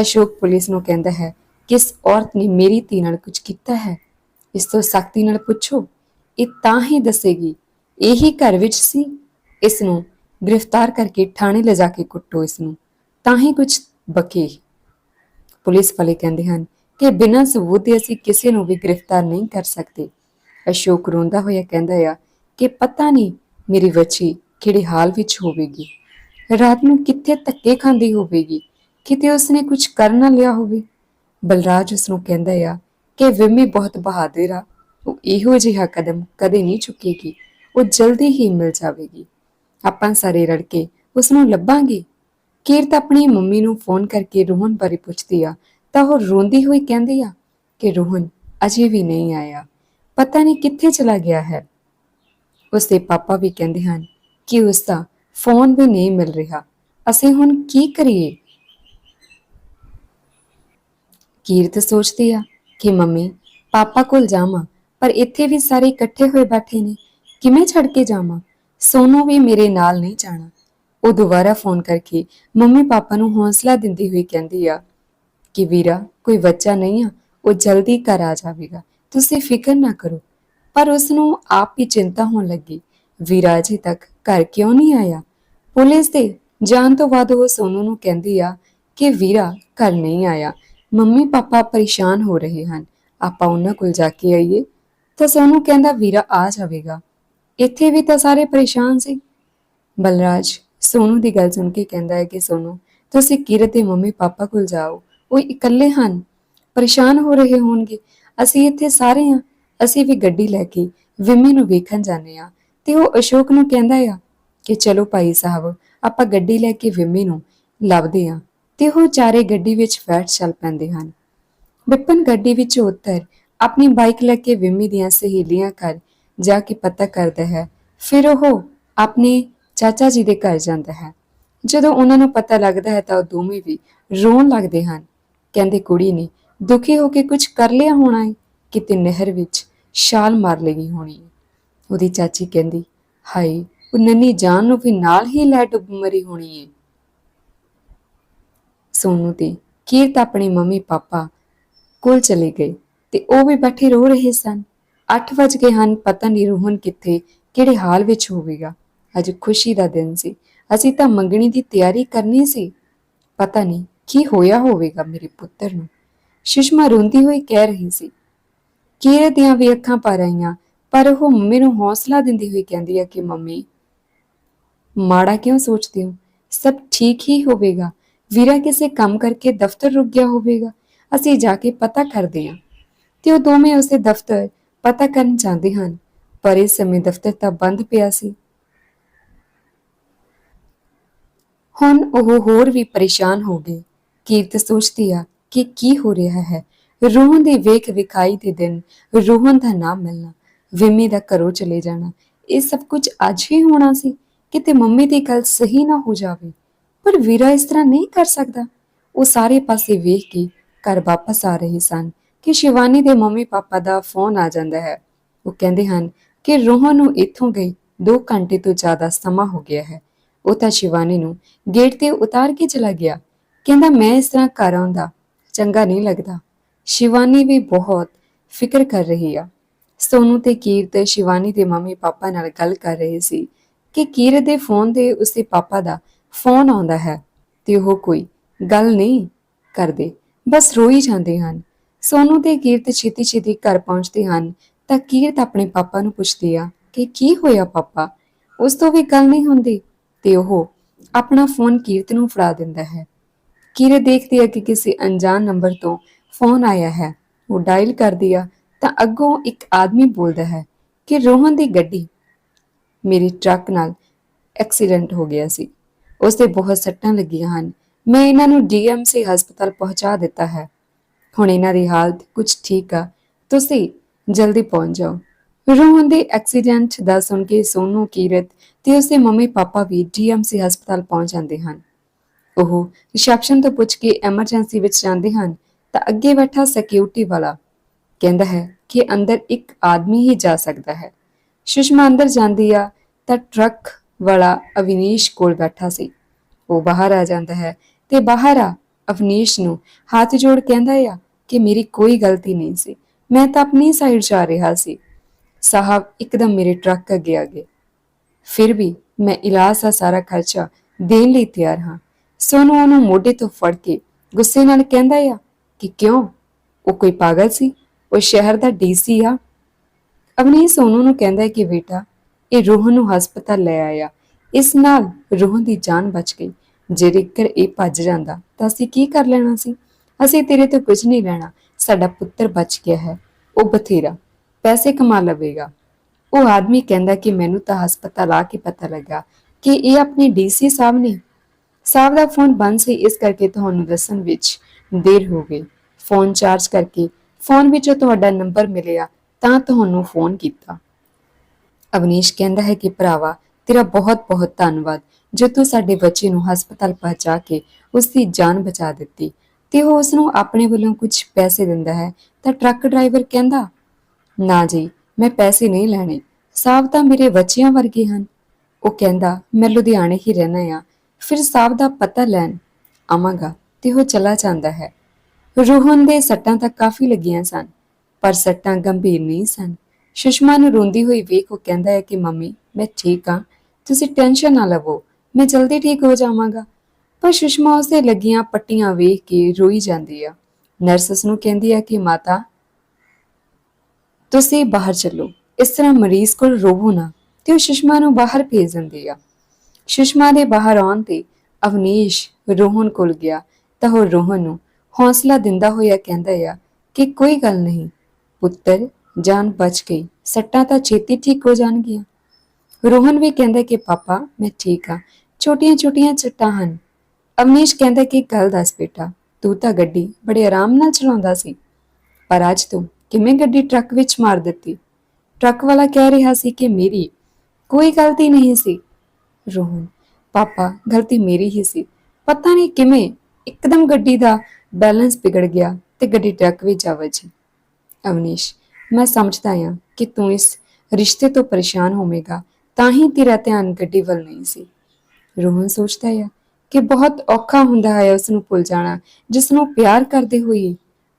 S1: ਅਸ਼ੋਕ ਪੁਲਿਸ ਨੂੰ ਕਹਿੰਦਾ ਹੈ, ਕਿਸ ਔਰਤ ਨੇ ਮੇਰੀ ਧੀ ਨਾਲ ਕੁਝ ਕੀਤਾ ਹੈ? ਇਸ ਤੋਂ ਸਖਤੀ ਨਾਲ ਪੁੱਛੋ। ਇਹ ਤਾਂ ਹੀ ਦੱਸੇਗੀ। ਇਹੀ ਘਰ ਵਿੱਚ ਸੀ। ਇਸ ਨੂੰ ਗ੍ਰਿਫਤਾਰ ਕਰਕੇ ਥਾਣੇ ਲਿਜਾ ਕੇ ਕੁੱਟੋ ਇਸ ਨੂੰ। ਤਾਂ ਹੀ ਕੁਝ ਬਕੇ ਪੁਲਿਸ ਵਾਲੇ ਕਹਿੰਦੇ ਹਨ ਕਿ ਬਿਨਾਂ ਸਬੂਤ ਦੇ ਅਸੀਂ ਕਿਸੇ ਨੂੰ ਵੀ ਗ੍ਰਿਫਤਾਰ ਨਹੀਂ ਕਰ ਸਕਦੇ। ਅਸ਼ੋਕ ਰੋਂਦਾ ਹੋਇਆ ਕਹਿੰਦਾ ਆ ਕਿ ਪਤਾ ਨਹੀਂ ਮੇਰੀ ਬੱਚੀ ਕਿਹੜੇ ਹਾਲ ਵਿੱਚ ਹੋਵੇਗੀ। ਰਾਤ ਨੂੰ ਕਿੱਥੇ ਧੱਕੇ ਖਾਂਦੀ ਹੋਵੇਗੀ, ਕਿਤੇ ਉਸਨੇ ਕੁਝ ਕਰ ਨਾ ਲਿਆ ਹੋਵੇ। ਬਲਰਾਜ ਉਸ ਨੂੰ ਕਹਿੰਦਾ ਆ ਕਿ ਵਿਮੀ ਬਹੁਤ ਬਹਾਦਰ ਆ, ਉਹ ਇਹੋ ਜਿਹਾ ਕਦਮ ਕਦੇ ਨਹੀਂ ਚੁੱਕੇਗੀ, ਉਹ ਜਲਦੀ ਹੀ ਮਿਲ ਜਾਵੇਗੀ। ਆਪਾਂ ਸਾਰੇ ਰਲ ਕੇ ਉਸ ਨੂੰ ਲੱਭਾਂਗੇ ਕੀਰਤ ਆਪਣੀ ਮੰਮੀ ਨੂੰ ਫੋਨ ਕਰਕੇ ਰੋਹਨ ਬਾਰੇ ਪੁੱਛਦੀ ਆ, ਤਾਂ ਉਹ ਰੋਂਦੀ ਹੋਈ ਕਹਿੰਦੀ ਆ ਕਿ ਰੋਹਨ ਅਜੇ ਵੀ ਨਹੀਂ ਆਇਆ, ਪਤਾ ਨਹੀਂ ਕਿੱਥੇ ਚਲਾ ਗਿਆ ਹੈ। ਉਸਦੇ ਪਾਪਾ ਵੀ ਕਹਿੰਦੇ ਹਨ ਕਿ ਉਸ ਦਾ ਫੋਨ ਵੀ ਨਹੀਂ ਮਿਲ ਰਿਹਾ। ਅਸੀਂ ਹੁਣ ਕੀ ਕਰੀਏ? ਕੀਰਤ ਸੋਚਦੀ ਆ ਕਿ ਮੰਮੀ, ਪਾਪਾ ਕੋਲ ਜਾਵਾਂ, ਪਰ ਇੱਥੇ ਵੀ ਸਾਰੇ ਇਕੱਠੇ ਹੋਏ ਬੈਠੇ ਨੇ। ਕਿਵੇਂ ਛੱਡ ਕੇ ਜਾਵਾਂ? ਸੋਨੂ ਵੀ ਮੇਰੇ ਨਾਲ ਨਹੀਂ ਜਾਣਾ। ਉਹ ਦੁਬਾਰਾ ਫੋਨ ਕਰਕੇ ਮੰਮੀ ਪਾਪਾ ਨੂੰ ਹੌਸਲਾ ਦਿੰਦੀ ਹੋਈ ਕਹਿੰਦੀ ਆ ਕਿ ਵੀਰਾ, ਕੋਈ ਬੱਚਾ ਨਹੀਂ ਆ, ਉਹ ਜਲਦੀ ਘਰ ਆ ਜਾਵੇਗਾ। ਤੁਸੀਂ ਫਿਕਰ ਨਾ ਕਰੋ। ਪਰ ਉਸ ਨੂੰ ਆਪ ਹੀ ਚਿੰਤਾ ਹੋਣ ਲੱਗੀ। ਵੀਰਾ ਅਜੇ ਤੱਕ ਘਰ ਕਿਉਂ ਨਹੀਂ ਆਇਆ? ਪੁਲਿਸ ਦੇ ਜਾਣ ਤੋਂ ਬਾਅਦ ਉਹ ਸੋਨੂ ਨੂੰ ਕਹਿੰਦੀ ਆ ਕਿ ਵੀਰਾ ਘਰ ਨਹੀਂ ਆਇਆ। ਮੰਮੀ ਪਾਪਾ ਪਰੇਸ਼ਾਨ ਹੋ ਰਹੇ ਹਨ। ਆਪਾਂ ਉਹਨਾਂ ਕੋਲ ਜਾ ਕੇ ਆਈਏ। ਤਾਂ ਸੋਨੂ ਕਹਿੰਦਾ, ਵੀਰਾ ਆ ਜਾਵੇਗਾ। ਇੱਥੇ ਵੀ ਤਾਂ ਸਾਰੇ ਪਰੇਸ਼ਾਨ ਸੀ। ਬਲਰਾਜ ਸੋਨੂ ਦੀ ਗੱਲ ਸੁਣ ਕੇ ਕਹਿੰਦਾ ਹੈ ਕਿ ਸੋਨੂ, ਤੁਸੀਂ ਕਿਰਤ ਦੇ ਮੰਮੀ ਪਾਪਾ ਕੋਲ ਜਾਓ। ਉਹ ਇਕੱਲੇ ਹਨ। ਪਰੇਸ਼ਾਨ ਹੋ ਰਹੇ ਹੋਣਗੇ। ਅਸੀਂ ਇੱਥੇ ਸਾਰੇ ਹਾਂ। ਅਸੀਂ ਵੀ ਗੱਡੀ ਲੈ ਕੇ ਵਿਮੀ ਨੂੰ ਵੇਖਣ ਜਾਂਦੇ ਆ ਤੇ ਉਹ ਅਸ਼ੋਕ ਨੂੰ ਕਹਿੰਦਾ ਆ ਕਿ ਚਲੋ ਭਾਈ ਸਾਹਿਬ, ਆਪਾਂ ਗੱਡੀ ਲੈ ਕੇ ਵਿਮੀ ਨੂੰ ਲੱਭਦੇ ਆ ਤੇ ਉਹ ਚਾਰੇ ਗੱਡੀ ਵਿੱਚ ਬੈਠ ਚੱਲ ਪੈਂਦੇ ਹਨ। ਵਿਪਨ ਗੱਡੀ ਵਿੱਚ ਉਤਰ ਆਪਣੀ ਬਾਈਕ ਲੈ ਕੇ ਵਿਮੀ ਦੀਆਂ ਸਹੇਲੀਆਂ ਘਰ ਜਾ ਕੇ ਪਤਾ ਕਰਦਾ ਹੈ। ਫਿਰ ਉਹ ਆਪਣੇ ਚਾਚਾ ਜੀ ਦੇ ਘਰ ਜਾਂਦਾ ਹੈ। ਜਦੋਂ ਉਹਨਾਂ ਨੂੰ ਪਤਾ ਲੱਗਦਾ ਹੈ ਤਾਂ ਉਹ ਦੋਵੇਂ ਵੀ ਰੋਣ ਲੱਗਦੇ ਹਨ। ਕਹਿੰਦੇ, ਕੁੜੀ ਨੇ ਦੁਖੀ ਹੋ ਕੇ ਕੁਝ ਕਰ ਲਿਆ ਹੋਣਾ ਹੈ ਕਿਤੇ ਨਹਿਰ ਵਿੱਚ ਛਾਲ ਮਾਰ ਲਈ ਹੋਣੀ। ਉਹਦੀ ਚਾਚੀ ਕਹਿੰਦੀ, ਹਾਏ, ਉਹ ਨੰਨੀ ਜਾਨ ਨੂੰ ਵੀ ਨਾਲ ਹੀ ਲੈ ਡੁੱਬ ਮਰੀ ਹੋਣੀ ਹੈ ਸੋਨੂ ਤੇ ਕੀਰਤ ਆਪਣੇ ਮੰਮੀ ਪਾਪਾ ਕੋਲ ਚਲੇ ਗਏ ਤੇ ਉਹ ਵੀ ਬੈਠੇ ਰੋ ਰਹੇ ਸਨ। 8 ਵਜ ਗਏ ਹਨ, ਪਤਾ ਨਹੀਂ ਰੋਹਨ ਕਿੱਥੇ, ਕਿਹੜੇ ਹਾਲ ਵਿੱਚ ਹੋਵੇਗਾ। ਅੱਜ ਖੁਸ਼ੀ ਦਾ ਦਿਨ ਸੀ। ਅਸੀਂ ਤਾਂ ਮੰਗਣੀ ਦੀ ਤਿਆਰੀ ਕਰਨੀ ਸੀ। ਪਤਾ ਨਹੀਂ ਕੀ ਹੋਇਆ ਹੋਵੇਗਾ ਮੇਰੇ ਪੁੱਤਰ ਨੂੰ। ਸੁਸ਼ਮਾ ਰੋਂਦੀ ਹੋਈ ਕਹਿ ਰਹੀ ਸੀ ਕੀਰਤ ਦੀਆਂ ਵੀ ਅੱਖਾਂ ਭਰ ਆਈਆਂ ਪਰ ਉਹ ਮੰਮੀ ਨੂੰ ਹੌਸਲਾ ਦਿੰਦੀ ਹੋਈ ਕਹਿੰਦੀ ਹੈ ਕਿ ਮੰਮੀ, ਮਾੜਾ ਕਿਉਂ ਸੋਚਦੇ ਹੋ? ਸਭ ਠੀਕ ਹੀ ਹੋਵੇਗਾ। ਵੀਰਾ ਕਿਸੇ ਕੰਮ ਕਰਕੇ ਦਫ਼ਤਰ ਰੁਕ ਗਿਆ ਹੋਵੇਗਾ। ਅਸੀਂ ਜਾ ਕੇ ਪਤਾ ਕਰਦੇ ਹਾਂ। ਤੇ ਉਹ ਦੋਵੇਂ ਉਸੇ ਦਫ਼ਤਰ ਪਤਾ ਕਰਨ ਜਾਂਦੇ ਹਨ। ਪਰ ਇਸ ਸਮੇਂ ਦਫ਼ਤਰ ਤਾਂ ਬੰਦ ਪਿਆ ਸੀ। ਹੁਣ ਉਹ ਹੋਰ ਵੀ ਪਰੇਸ਼ਾਨ ਹੋ ਗਏ। ਕੀਰਤ ਸੋਚਦੀ ਆ ਕਿ ਕੀ ਹੋ ਰਿਹਾ ਹੈ? ਰੋਹਨ ਦੇ ਵੇਖ ਵਿਖਾਈ ਦੇ ਦਿਨ ਰੋਹਨ ਦਾ ਨਾਮ ਮਿਲਣਾ, ਵਿਮੀ ਦਾ ਘਰੋਂ ਚਲੇ ਜਾਣਾ, ਇਹ ਸਭ ਕੁਝ ਅੱਜ ਹੀ ਹੋਣਾ ਸੀ। ਕਿਤੇ ਮੰਮੀ ਦੀ ਗੱਲ ਸਹੀ ਨਾ ਹੋ ਜਾਵੇ, ਪਰ ਵੀਰਾ ਇਸ ਤਰ੍ਹਾਂ ਨਹੀਂ ਕਰ ਸਕਦਾ। ਉਹ ਸਾਰੇ ਪਾਸੇ ਵੇਖ ਕੇ ਘਰ ਵਾਪਸ ਆ ਰਹੇ ਸਨ ਕਿ ਸ਼ਿਵਾਨੀ ਦੇ ਮੰਮੀ ਪਾਪਾ ਦਾ ਫੋਨ ਆ ਜਾਂਦਾ ਹੈ। ਉਹ ਕਹਿੰਦੇ ਹਨ ਕਿ ਰੋਹਨ ਨੂੰ ਇੱਥੋਂ ਗਈ 2 ਘੰਟੇ ਤੋਂ ਜ਼ਿਆਦਾ ਸਮਾਂ ਹੋ ਗਿਆ ਹੈ। ਉਹ ਤਾਂ ਸ਼ਿਵਾਨੀ ਨੂੰ ਗੇਟ ਤੇ ਉਤਾਰ ਕੇ ਚਲਾ ਗਿਆ। ਕਹਿੰਦਾ, ਮੈਂ ਇਸ ਤਰ੍ਹਾਂ ਘਰ ਆਉਂਦਾ, ਚੰਗਾ ਨਹੀਂ ਲੱਗਦਾ। ਸ਼ਿਵਾਨੀ ਵੀ ਬਹੁਤ ਫਿਕਰ ਕਰ ਰਹੀ ਆ। ਸੋਨੂ ਤੇ ਕੀਰਤ ਸ਼ਿਵਾਨੀ ਦੇ ਮੰਮੀ ਪਾਪਾ ਨਾਲ ਗੱਲ ਕਰ ਰਹੇ ਸੀ ਕਿ ਕੀਰਤ ਦੇ ਫੋਨ ਤੇ ਉਸਦੇ ਪਾਪਾ ਦਾ ਫੋਨ ਆਉਂਦਾ ਹੈ ਤੇ ਉਹ ਕੋਈ ਗੱਲ ਨਹੀਂ ਕਰਦੇ, ਬਸ ਰੋਈ ਜਾਂਦੇ ਹਨ। ਸੋਨੂ ਤੇ ਕੀਰਤ ਛੇਤੀ ਛੇਤੀ ਘਰ ਪਹੁੰਚਦੇ ਹਨ ਤਾਂ ਕੀਰਤ ਆਪਣੇ ਪਾਪਾ ਨੂੰ ਪੁੱਛਦੀ ਆ ਕਿ ਕੀ ਹੋਇਆ ਪਾਪਾ? ਉਸ ਤੋਂ ਵੀ ਗੱਲ ਨਹੀਂ ਹੁੰਦੀ ਤੇ ਉਹ ਆਪਣਾ ਫੋਨ ਕੀਰਤ ਨੂੰ ਫੜਾ ਦਿੰਦਾ ਹੈ। ਕੀਰਤ ਦੇਖਦੀ ਹੈ ਕਿ ਕਿਸੇ ਅਣਜਾਣ ਨੰਬਰ ਤੋਂ ਫੋਨ ਆਇਆ ਹੈ, ਉਹ ਡਾਇਲ ਕਰਦੀ ਆ, ਤਾਂ ਅੱਗੋਂ ਇੱਕ ਆਦਮੀ ਬੋਲਦਾ ਹੈ ਕਿ ਰੋਹਨ ਦੀ ਗੱਡੀ ਮੇਰੇ ਟਰੱਕ ਨਾਲ ਐਕਸੀਡੈਂਟ ਹੋ ਗਿਆ ਸੀ। ਉਸ ਤੇ ਬਹੁਤ ਸੱਟਾਂ ਲੱਗੀਆਂ ਹਨ। ਮੈਂ ਇਹਨਾਂ ਨੂੰ ਡੀਐਮਸੀ ਹਸਪਤਾਲ ਪਹੁੰਚਾ ਦਿੱਤਾ ਹੈ। ਹੁਣ ਇਹਨਾਂ ਦੀ ਹਾਲਤ ਕੁਝ ਠੀਕ ਆ। ਤੁਸੀਂ ਜਲਦੀ ਪਹੁੰਚ ਜਾਓ। ਰੋਹਨ ਦੇ ਐਕਸੀਡੈਂਟ ਦਾ ਸੁਣ ਕੇ ਸੋਨੂ, ਕੀਰਤ ਤੇ ਉਸਦੇ ਮੰਮੀ ਪਾਪਾ ਵੀ ਡੀਐਮਸੀ ਹਸਪਤਾਲ ਪਹੁੰਚ ਜਾਂਦੇ ਹਨ। ਉਹ ਰਿਸੈਪਸ਼ਨ ਤੋਂ ਪੁੱਛ ਕੇ ਐਮਰਜੈਂਸੀ ਵਿੱਚ ਜਾਂਦੇ ਹਨ। ਤਾਂ ਅੱਗੇ ਬੈਠਾ ਸਿਕਿਉਰਿਟੀ ਵਾਲਾ ਕਹਿੰਦਾ ਹੈ ਕਿ ਅੰਦਰ ਇੱਕ ਆਦਮੀ ਹੀ ਜਾ ਸਕਦਾ ਹੈ। ਸੁਸ਼ਮਾ ਅੰਦਰ ਜਾਂਦੀ ਆ ਤਾਂ ਟਰੱਕ ਵਾਲਾ ਅਵਿਨੀਸ਼ ਕੋਲ ਬੈਠਾ ਸੀ। ਉਹ ਬਾਹਰ ਆ ਜਾਂਦਾ ਹੈ ਤੇ ਬਾਹਰ ਆ ਅਵਨੀਸ਼ ਨੂੰ ਹੱਥ ਜੋੜ ਕਹਿੰਦਾ ਆ ਕਿ ਮੇਰੀ ਕੋਈ ਗਲਤੀ ਨਹੀਂ ਸੀ। ਮੈਂ ਤਾਂ ਆਪਣੀ ਸਾਈਡ ਜਾ ਰਿਹਾ ਸੀ। ਸਾਹਬ ਇੱਕਦਮ ਮੇਰੇ ਟਰੱਕ ਅੱਗੇ ਆ ਗਏ। ਫਿਰ ਵੀ ਮੈਂ ਇਲਾਜ ਦਾ ਸਾਰਾ ਖਰਚਾ ਦੇਣ ਲਈ ਤਿਆਰ ਹਾਂ। ਸੋਨੂੰ ਉਹਨੂੰ ਮੋਢੇ ਤੋਂ ਫੜ ਕੇ ਗੁੱਸੇ ਨਾਲ ਕਹਿੰਦਾ ਆ ਕਿ ਕਿਉਂ? ਉਹ ਕੋਈ ਪਾਗਲ ਸੀ? ਉਹ ਸ਼ਹਿਰ ਦਾ ਡੀਸੀ ਆ? ਅਵਨੀ ਸੋਨੂੰ ਨੂੰ ਕਹਿੰਦਾ ਹੈ ਕਿ ਬੇਟਾ, ਇਹ ਰੋਹਨ ਨੂੰ ਹਸਪਤਾਲ ਲੈ ਆਇਆ। ਇਸ ਨਾਲ ਰੋਹਨ ਦੀ ਜਾਨ ਬਚ ਗਈ। ਜੇ ਜੇਕਰ ਇਹ ਭੱਜ ਜਾਂਦਾ, ਤਾਂ ਅਸੀਂ ਕੀ ਕਰ ਲੈਣਾ ਸੀ? ਅਸੀਂ ਤੇਰੇ ਤੋਂ ਕੁਝ ਨਹੀਂ ਲੈਣਾ। ਸਾਡਾ ਪੁੱਤਰ ਬਚ ਗਿਆ ਹੈ। ਉਹ ਬਥੇਰਾ। ਪੈਸੇ ਕਮਾ ਲਵੇਗਾ। ਉਹ ਆਦਮੀ ਕਹਿੰਦਾ ਕਿ ਮੈਨੂੰ ਤਾਂ ਹਸਪਤਾਲ ਆ ਕੇ ਪਤਾ ਲੱਗਾ ਕਿ ਇਹ ਆਪਣੇ ਡੀਸੀ ਸਾਹਿਬ ਨੇ ਸਾਹਿਬ ਦਾ ਫੋਨ ਬੰਦ ਸੀ, ਇਸ ਕਰਕੇ ਤੁਹਾਨੂੰ ਦੱਸਣ ਵਿੱਚ ਦੇਰ ਹੋ ਗਈ। ਫੋਨ ਚਾਰਜ ਕਰਕੇ ਫੋਨ ਵਿੱਚੋਂ ਤੁਹਾਡਾ ਨੰਬਰ ਮਿਲਿਆ, ਤਾਂ ਤੁਹਾਨੂੰ ਫੋਨ ਕੀਤਾ। ਅਵਨੀਸ਼ ਕਹਿੰਦਾ ਹੈ ਕਿ, ਭਰਾਵਾ, ਤੇਰਾ ਬਹੁਤ-ਬਹੁਤ ਧੰਨਵਾਦ। ਜੋ ਤੂੰ ਸਾਡੇ ਬੱਚੇ ਨੂੰ ਹਸਪਤਾਲ ਪਹੁੰਚਾ ਕੇ ਉਸ ਦੀ ਜਾਨ ਬਚਾ ਦਿੱਤੀ ਤੇ ਉਹ ਉਸ ਨੂੰ ਆਪਣੇ ਵੱਲੋਂ ਕੁਝ ਪੈਸੇ ਦਿੰਦਾ ਹੈ, ਤਾਂ ਟਰੱਕ ਡਰਾਈਵਰ ਕਹਿੰਦਾ, ਨਾ ਜੀ, ਮੈਂ ਪੈਸੇ ਨਹੀਂ ਲੈਣੇ। ਸਾਹਿਬ ਤਾਂ ਮੇਰੇ ਬੱਚਿਆਂ ਵਰਗੇ ਹਨ। ਉਹ ਕਹਿੰਦਾ, ਮੈਂ ਲੁਧਿਆਣੇ ਹੀ ਰਹਿਣਾ ਆ। ਫਿਰ ਸਾਹਿਬ ਦਾ ਪਤਾ ਲੈਣ ਆਵਾਂਗਾ ਤੇ ਉਹ ਚਲਾ ਜਾਂਦਾ ਹੈ। ਰੋਹਨ ਦੇ ਸੱਟਾਂ ਤਾਂ ਕਾਫੀ ਲੱਗੀਆਂ ਸਨ, ਪਰ ਸੱਟਾਂ ਗੰਭੀਰ ਨਹੀਂ ਸਨ। ਸੁਸ਼ਮਾ ਨੂੰ ਰੋਂਦੀ ਹੋਈ ਵੇਖ ਉਹ ਕਹਿੰਦਾ ਹੈ ਕਿ, ਮੰਮੀ, ਮੈਂ ਠੀਕ ਹਾਂ। ਤੁਸੀਂ ਟੈਨਸ਼ਨ ਨਾ ਲਵੋ, ਮੈਂ ਜਲਦੀ ਠੀਕ ਹੋ ਜਾਵਾਂਗਾ। ਪਰ ਸੁਸ਼ਮਾ ਉਸੇ ਲੱਗੀਆਂ ਪੱਟੀਆਂ ਵੇਖ ਕੇ ਰੋਈ ਜਾਂਦੀ ਆ। ਨਰਸ ਉਸ ਨੂੰ ਕਹਿੰਦੀ ਹੈ ਕਿ, ਮਾਤਾ, ਤੁਸੀਂ ਬਾਹਰ ਚੱਲੋ। ਇਸ ਤਰ੍ਹਾਂ ਮਰੀਜ਼ ਕੋਲ ਰੋਵੋ ਨਾ ਤੇ ਉਹ ਸੁਸ਼ਮਾ ਨੂੰ ਬਾਹਰ ਭੇਜ ਦਿੰਦੀ ਆ। ਸੁਸ਼ਮਾ ਦੇ ਬਾਹਰ ਆਉਣ ਤੇ ਅਵਨੀਸ਼ ਰੋਹਨ ਕੋਲ ਗਿਆ ਤਾਂ ਉਹ ਰੋਹਨ ਨੂੰ ਹੌਸਲਾ ਦਿੰਦਾ ਹੋਇਆ ਕਹਿੰਦਾ ਆ ਕਿ ਕੋਈ ਗੱਲ ਨਹੀਂ, ਪੁੱਤਰ, ਜਾਨ ਬਚ ਗਈ, ਸੱਟਾਂ ਤਾਂ ਛੇਤੀ ਠੀਕ ਹੋ ਜਾਣਗੀਆਂ। ਰੋਹਨ ਵੀ ਕਹਿੰਦਾ ਕਿ ਪਾਪਾ, ਮੈਂ ਠੀਕ ਹਾਂ, ਛੋਟੀਆਂ-ਛੋਟੀਆਂ ਚੱਟਾਂ ਹਨ। ਅਵਨੀਸ਼ ਕਹਿੰਦਾ ਕਿ ਗੱਲ ਦੱਸ ਬੇਟਾ, ਤੂੰ ਤਾਂ ਗੱਡੀ ਬੜੇ ਆਰਾਮ ਨਾਲ ਚਲਾਉਂਦਾ ਸੀ, ਪਰ ਅੱਜ ਤੂੰ ਕਿਵੇਂ ਗੱਡੀ ਟਰੱਕ ਵਿੱਚ ਮਾਰ ਦਿੱਤੀ? ਟਰੱਕ ਵਾਲਾ ਕਹਿ ਰਿਹਾ ਸੀ ਕਿ ਮੇਰੀ ਕੋਈ ਗਲਤੀ ਨਹੀਂ ਸੀ। ਰੋਹਨ, ਪਾਪਾ, ਗਲਤੀ ਮੇਰੀ ਹੀ ਸੀ। ਪਤਾ ਨਹੀਂ ਕਿਵੇਂ ਇੱਕਦਮ ਗੱਡੀ ਦਾ ਬੈਲੈਂਸ ਵਿਗੜ ਗਿਆ ਤੇ ਗੱਡੀ ਟਰੱਕ ਵਿੱਚ ਆ ਵੱਜੀ ਅਵਨੀਸ਼, ਮੈਂ ਸਮਝਦਾ ਹਾਂ ਕਿ ਤੂੰ ਇਸ ਰਿਸ਼ਤੇ ਤੋਂ ਪਰੇਸ਼ਾਨ ਹੋਵੇਂਗਾ, ਤਾਂ ਹੀ ਤੇਰਾ ਧਿਆਨ ਗੱਡੀ ਵੱਲ ਨਹੀਂ ਸੀ। ਰੋਹਨ ਸੋਚਦਾ ਹੈ ਕਿ ਬਹੁਤ ਔਖਾ ਹੁੰਦਾ ਹੈ ਉਸ ਨੂੰ ਭੁੱਲ ਜਾਣਾ ਜਿਸ ਨੂੰ ਪਿਆਰ ਕਰਦੇ ਹੋਏ।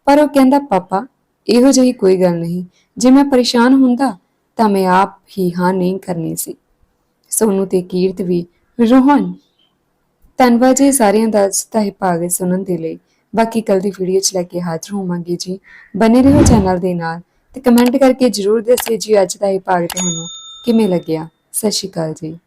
S1: ਪਰ ਉਹ ਕਹਿੰਦਾ, ਪਾਪਾ, ਇਹੋ ਜਿਹੀ ਕੋਈ ਗੱਲ ਨਹੀਂ। ਜੇ ਮੈਂ ਪਰੇਸ਼ਾਨ ਹੁੰਦਾ ਤਾਂ ਮੈਂ ਆਪ ਹੀ ਹਾਂ ਨਹੀਂ ਕਰਨੀ ਸੀ। ਸੋਨੂ ਤੇ ਕੀਰਤ ਵੀ ਰੋਹਨ। ਧੰਨਵਾਦ ਜੀ ਸਾਰਿਆਂ ਦਾ ਅੱਜ ਦਾ ਇਹ ਭਾਗ ਸੁਣਨ ਦੇ ਲਈ। ਬਾਕੀ ਕੱਲ ਦੀ ਵੀਡੀਓ ਚ ਲੈ ਕੇ ਹਾਜ਼ਰ ਹੋਵਾਂਗੇ ਜੀ। ਬਨੇ ਰਹੋ ਚੈਨਲ ਦੇ ਨਾਲ ਤੇ ਕਮੈਂਟ ਕਰਕੇ ਜਰੂਰ ਦੱਸਿਓ ਜੀ ਅੱਜ ਦਾ ਇਹ ਭਾਗ ਤੁਹਾਨੂੰ ਕਿਵੇਂ ਲੱਗਿਆ। ਸਤਿ ਸ਼੍ਰੀ ਅਕਾਲ ਜੀ।